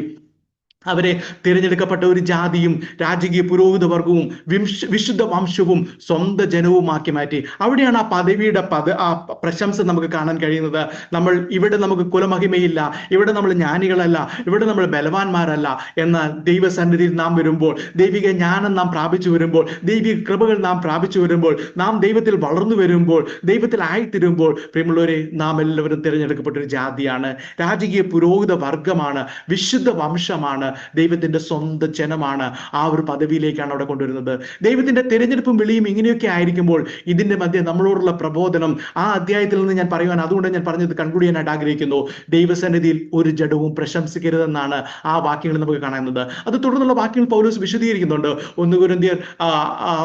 അവരെ തിരഞ്ഞെടുക്കപ്പെട്ട ഒരു ജാതിയും രാജകീയ പുരോഹിത വർഗവും വിംശ വിശുദ്ധ വംശവും സ്വന്തം ജനവുമാക്കി മാറ്റി. അവിടെയാണ് ആ പദവിയുടെ പദ ആ പ്രശംസ നമുക്ക് കാണാൻ കഴിയുന്നത്. നമ്മൾ ഇവിടെ നമുക്ക് കുലമഹിമയില്ല. ഇവിടെ നമ്മൾ ജ്ഞാനികളല്ല. ഇവിടെ നമ്മൾ ബലവാന്മാരല്ല. എന്നാൽ ദൈവസന്നിധിയിൽ നാം വരുമ്പോൾ ദൈവിക ജ്ഞാനം നാം പ്രാപിച്ചു വരുമ്പോൾ ദൈവിക കൃപകൾ നാം പ്രാപിച്ചു വരുമ്പോൾ നാം ദൈവത്തിൽ വളർന്നു വരുമ്പോൾ ദൈവത്തിൽ ആയിത്തീരുമ്പോൾ പ്രിയമുള്ളവരെ നാം എല്ലാവരും തിരഞ്ഞെടുക്കപ്പെട്ട ഒരു ജാതിയാണ്. രാജകീയ പുരോഹിത വർഗമാണ് വിശുദ്ധ വംശമാണ്. ദൈവത്തിന്റെ സ്വന്തം ജനമാണ് ആ ഒരു പദവിയിലേക്കാണ് അവിടെ കൊണ്ടുവരുന്നത്. ദൈവത്തിന്റെ തിരഞ്ഞെടുപ്പും വിളിയും ഇങ്ങനെയൊക്കെ ആയിരിക്കുമ്പോൾ ഇതിന്റെ മധ്യ നമ്മളോടുള്ള പ്രബോധനം ആ അധ്യായത്തിൽ നിന്ന് ഞാൻ പറയുവാൻ അതുകൊണ്ട് ഞാൻ പറഞ്ഞത് കൺക്ലൂഡ് ചെയ്യാനായിട്ട് ആഗ്രഹിക്കുന്നു. ദൈവസന്നിധിയിൽ ഒരു ജഡവും പ്രശംസിക്കരുതെന്നാണ് ആ വാക്യങ്ങൾ നമുക്ക് കാണുന്നത്. അത് തുടർന്നുള്ള വാക്യങ്ങൾ പൗലോസ് വിശദീകരിക്കുന്നുണ്ട്. ഒന്ന് ഗുരുന്തിയർ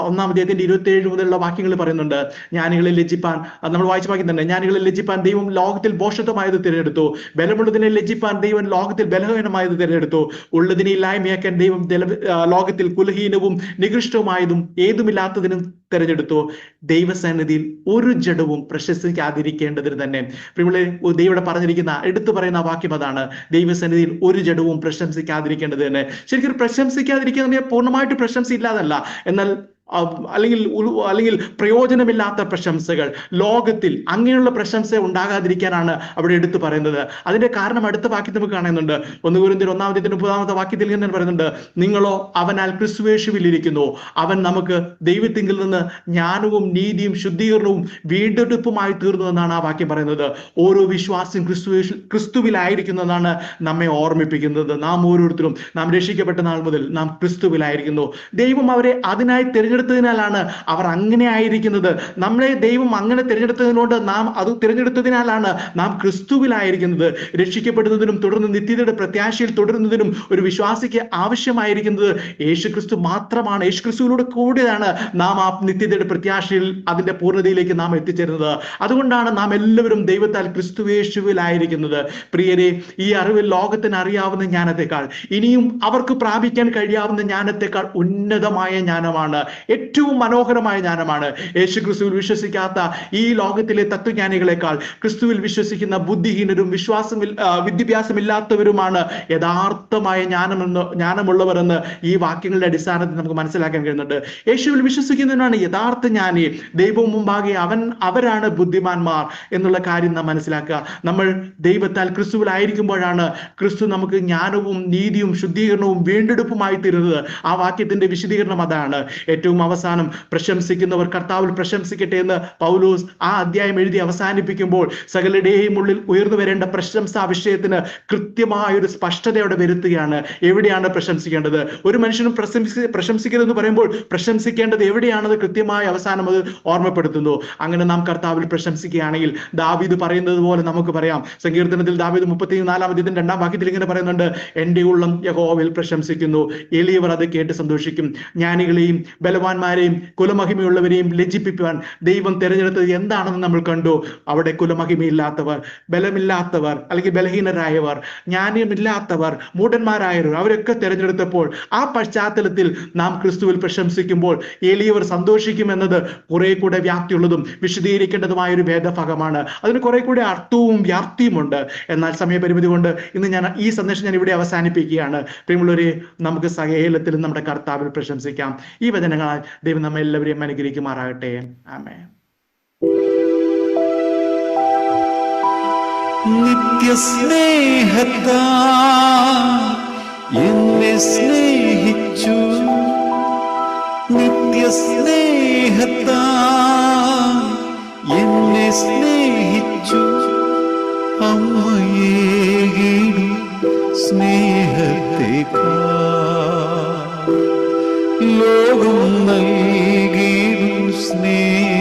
ഒന്നാം അദ്ദേഹത്തിന്റെ ഇരുപത്തി ഏഴ് മുതലുള്ള വാക്യങ്ങൾ പറയുന്നുണ്ട്. ജ്ഞാനികളെ ലജ്ജിപ്പാൻ നമ്മൾ വായിച്ചു വാക്യം തന്നെ ജ്ഞാനികളെ ലജ്ജിപ്പാൻ ദൈവം ലോകത്തിൽ ഭോഷത്വമായത് തിരഞ്ഞെടുത്തു. ബലമുള്ളതിനെ ലജ്ജിപ്പാൻ ദൈവം ലോകത്തിൽ ബലഹീനമായത് തിരഞ്ഞെടുത്തു. ഉള്ളതിനെ ഇല്ലായ്മയാക്കാൻ ദൈവം ലോകത്തിൽ കുലഹീനവും നികൃഷ്ടവുമായതും ഏതുമില്ലാത്തതിനും തിരഞ്ഞെടുത്തു. ദൈവസന്നിധിയിൽ ഒരു ജഡവും പ്രശസ്തിക്കാതിരിക്കേണ്ടതിന് തന്നെ. പ്രിമിളെ ദൈവം പറഞ്ഞിരിക്കുന്ന എടുത്തു പറയുന്ന വാക്യം അതാണ്. ദൈവസന്നിധിയിൽ ഒരു ജഡവും പ്രശംസിക്കാതിരിക്കേണ്ടത് തന്നെ. ശരിക്കും പ്രശംസിക്കാതിരിക്കുന്നത് പൂർണമായിട്ട് പ്രശംസ ഇല്ലാതല്ല എന്നാൽ അല്ലെങ്കിൽ അല്ലെങ്കിൽ പ്രയോജനമില്ലാത്ത പ്രശംസകൾ ലോകത്തിൽ അങ്ങനെയുള്ള പ്രശംസ ഉണ്ടാകാതിരിക്കാനാണ് അവിടെ എടുത്തു പറയുന്നത്. അതിന്റെ കാരണം അടുത്ത വാക്യത്തിൽ നമുക്ക് കാണുന്നുണ്ട്. ഒന്ന് കുരിന്തിൽ ഒന്നാമത്തെ മുപ്പതാമത്തെ വാക്യത്തിൽ ഇങ്ങനെ പറയുന്നുണ്ട്. നിങ്ങളോ അവനാൽ ക്രിസ്വേഷുവിൽ ഇരിക്കുന്നു അവൻ നമുക്ക് ദൈവത്തിങ്കിൽ നിന്ന് ജ്ഞാനവും നീതിയും ശുദ്ധീകരണവും വീണ്ടെടുപ്പുമായി തീർന്നു എന്നാണ് ആ വാക്യം പറയുന്നത്. ഓരോ വിശ്വാസിയും ക്രിസ്തുവേഷു ക്രിസ്തുവിലായിരിക്കുന്നതാണ് നമ്മെ ഓർമ്മിപ്പിക്കുന്നത്. നാം ഓരോരുത്തരും നാം രക്ഷിക്കപ്പെട്ട നാൾ മുതൽ നാം ക്രിസ്തുവിലായിരിക്കുന്നു. ദൈവം അവരെ അതിനായി തിരഞ്ഞെടുത്തതിനാലാണ് അവർ അങ്ങനെ ആയിരിക്കുന്നത്. നമ്മളെ ദൈവം അങ്ങനെ തിരഞ്ഞെടുത്തതിനോട് നാം അത് തിരഞ്ഞെടുത്തതിനാലാണ് നാം ക്രിസ്തുവിലായിരിക്കുന്നത്. രക്ഷിക്കപ്പെടുന്നതിനും തുടർന്ന് നിത്യതയുടെ പ്രത്യാശയിൽ തുടരുന്നതിനും ഒരു വിശ്വാസിക്ക് ആവശ്യമായിരിക്കുന്നത് യേശു ക്രിസ്തു മാത്രമാണ്. യേശു ക്രിസ്തുവിലൂടെ കൂടിയാണ് നാം ആ നിത്യതയുടെ പ്രത്യാശയിൽ അതിന്റെ പൂർണതയിലേക്ക് നാം എത്തിച്ചേരുന്നത്. അതുകൊണ്ടാണ് നാം എല്ലാവരും ദൈവത്താൽ ക്രിസ്തുവേശുവിലായിരിക്കുന്നത് പ്രിയരെ ഈ അറിവ് ലോകത്തിന് അറിയാവുന്ന ജ്ഞാനത്തെക്കാൾ ഇനിയും അവർക്ക് പ്രാപിക്കാൻ കഴിയാവുന്ന ജ്ഞാനത്തെക്കാൾ ഉന്നതമായ ജ്ഞാനമാണ് ഏറ്റവും മനോഹരമായ ജ്ഞാനമാണ് യേശു ക്രിസ്തുവിൽ വിശ്വസിക്കാത്ത ഈ ലോകത്തിലെ തത്വജ്ഞാനികളെക്കാൾ ക്രിസ്തുവിൽ വിശ്വസിക്കുന്ന ബുദ്ധിഹീനരും വിശ്വാസം വിദ്യാഭ്യാസമില്ലാത്തവരുമാണ് യഥാർത്ഥമായ ജ്ഞാനമെന്ന് ജ്ഞാനമുള്ളവരെന്ന് ഈ വാക്യങ്ങളുടെ അടിസ്ഥാനത്തിൽ നമുക്ക് മനസ്സിലാക്കാൻ കഴിയുന്നുണ്ട്. യേശുവിൽ വിശ്വസിക്കുന്നതിനാണ് യഥാർത്ഥ ജ്ഞാനി. ദൈവവും മുമ്പാകെ അവൻ അവരാണ് ബുദ്ധിമാന്മാർ എന്നുള്ള കാര്യം നാം മനസ്സിലാക്കുക. നമ്മൾ ദൈവത്താൽ ക്രിസ്തുവിലായിരിക്കുമ്പോഴാണ് ക്രിസ്തു നമുക്ക് ജ്ഞാനവും നീതിയും ശുദ്ധീകരണവും വീണ്ടെടുപ്പുമായി തീരുന്നത്. ആ വാക്യത്തിന്റെ വിശദീകരണം അതാണ്. ഏറ്റവും അവസാനം പ്രശംസിക്കുന്നവർ കർത്താവിൽ പ്രശംസിക്കട്ടെ എന്ന് പൗലൂസ് ആ അധ്യായം എഴുതി അവസാനിപ്പിക്കുമ്പോൾ സകലരുടെയും ഉള്ളിൽ ഉയർന്നു വരേണ്ട പ്രശംസാ വിഷയത്തിന് കൃത്യമായൊരു സ്പഷ്ടതയോടെ വരുത്തുകയാണ്. എവിടെയാണ് പ്രശംസിക്കേണ്ടത്? ഒരു മനുഷ്യനും പ്രശംസി പ്രശംസിക്കരുതെന്ന് പറയുമ്പോൾ പ്രശംസിക്കേണ്ടത് എവിടെയാണെന്ന് കൃത്യമായ അവസാനം അത് ഓർമ്മപ്പെടുത്തുന്നു. അങ്ങനെ നാം കർത്താവിൽ പ്രശംസിക്കുകയാണെങ്കിൽ ദാവീദ് പറയുന്നത് പോലെ നമുക്ക് പറയാം. സങ്കീർത്തനത്തിൽ ദാവീദ് മുപ്പത്തി നാലാം അധ്യയത്തിന്റെ രണ്ടാം വാക്യത്തിൽ ഇങ്ങനെ പറയുന്നുണ്ട് എന്റെ ഉള്ളം യഹോവിൽ പ്രശംസിക്കുന്നു. എളിയവർ അത് കേട്ട് സന്തോഷിക്കും. ജ്ഞാനികളെയും ബലവാന്മാരെയും കുലമഹിമയുള്ളവരെയും ലജ്ജിപ്പിക്കുവാൻ ദൈവം തിരഞ്ഞെടുത്തത് എന്താണെന്ന് നമ്മൾ കണ്ടു. അവിടെ കുലമഹിമയില്ലാത്തവർ ബലമില്ലാത്തവർ അല്ലെങ്കിൽ ബലഹീനരായവർ ജ്ഞാനമില്ലാത്തവർ മൂഢന്മാരായവർ അവരൊക്കെ തിരഞ്ഞെടുത്തപ്പോൾ ആ പശ്ചാത്തലത്തിൽ നാം ക്രിസ്തുവിൽ പ്രശംസിക്കുമ്പോൾ എളിയവർ സന്തോഷിക്കുമെന്നത് കുറെ കൂടെ വ്യാപ്തിയുള്ളതും വിശദീകരിക്കേണ്ടതുമായ ഒരു ഭേദഭാഗമാണ്. അതിന് കുറെ കൂടെ അർത്ഥവും വ്യാപ്തിയുമുണ്ട്. എന്നാൽ സമയപരിമിതി കൊണ്ട് ഇന്ന് ഞാൻ ഈ സന്ദേശം ഞാൻ ഇവിടെ അവസാനിപ്പിക്കുകയാണ്. പ്രിയമുള്ളവരെ നമുക്ക് സഹേലത്തിലും നമ്മുടെ കർത്താവിൽ പ്രശംസിക്കാം. ഈ വചനങ്ങളാൽ ദൈവം നമ്മെ എല്ലാവരെയും അനുഗ്രഹിക്കുമാറാകട്ടെ. ആമേ നിത്യസ്നേഹത്താ എന്നെ സ്നേഹിച്ചു. നിത്യസ്നേഹത്താ എന്നെ സ്നേഹിച്ചു. അമ്മയേകിടും സ്നേഹത്തേക്കാ में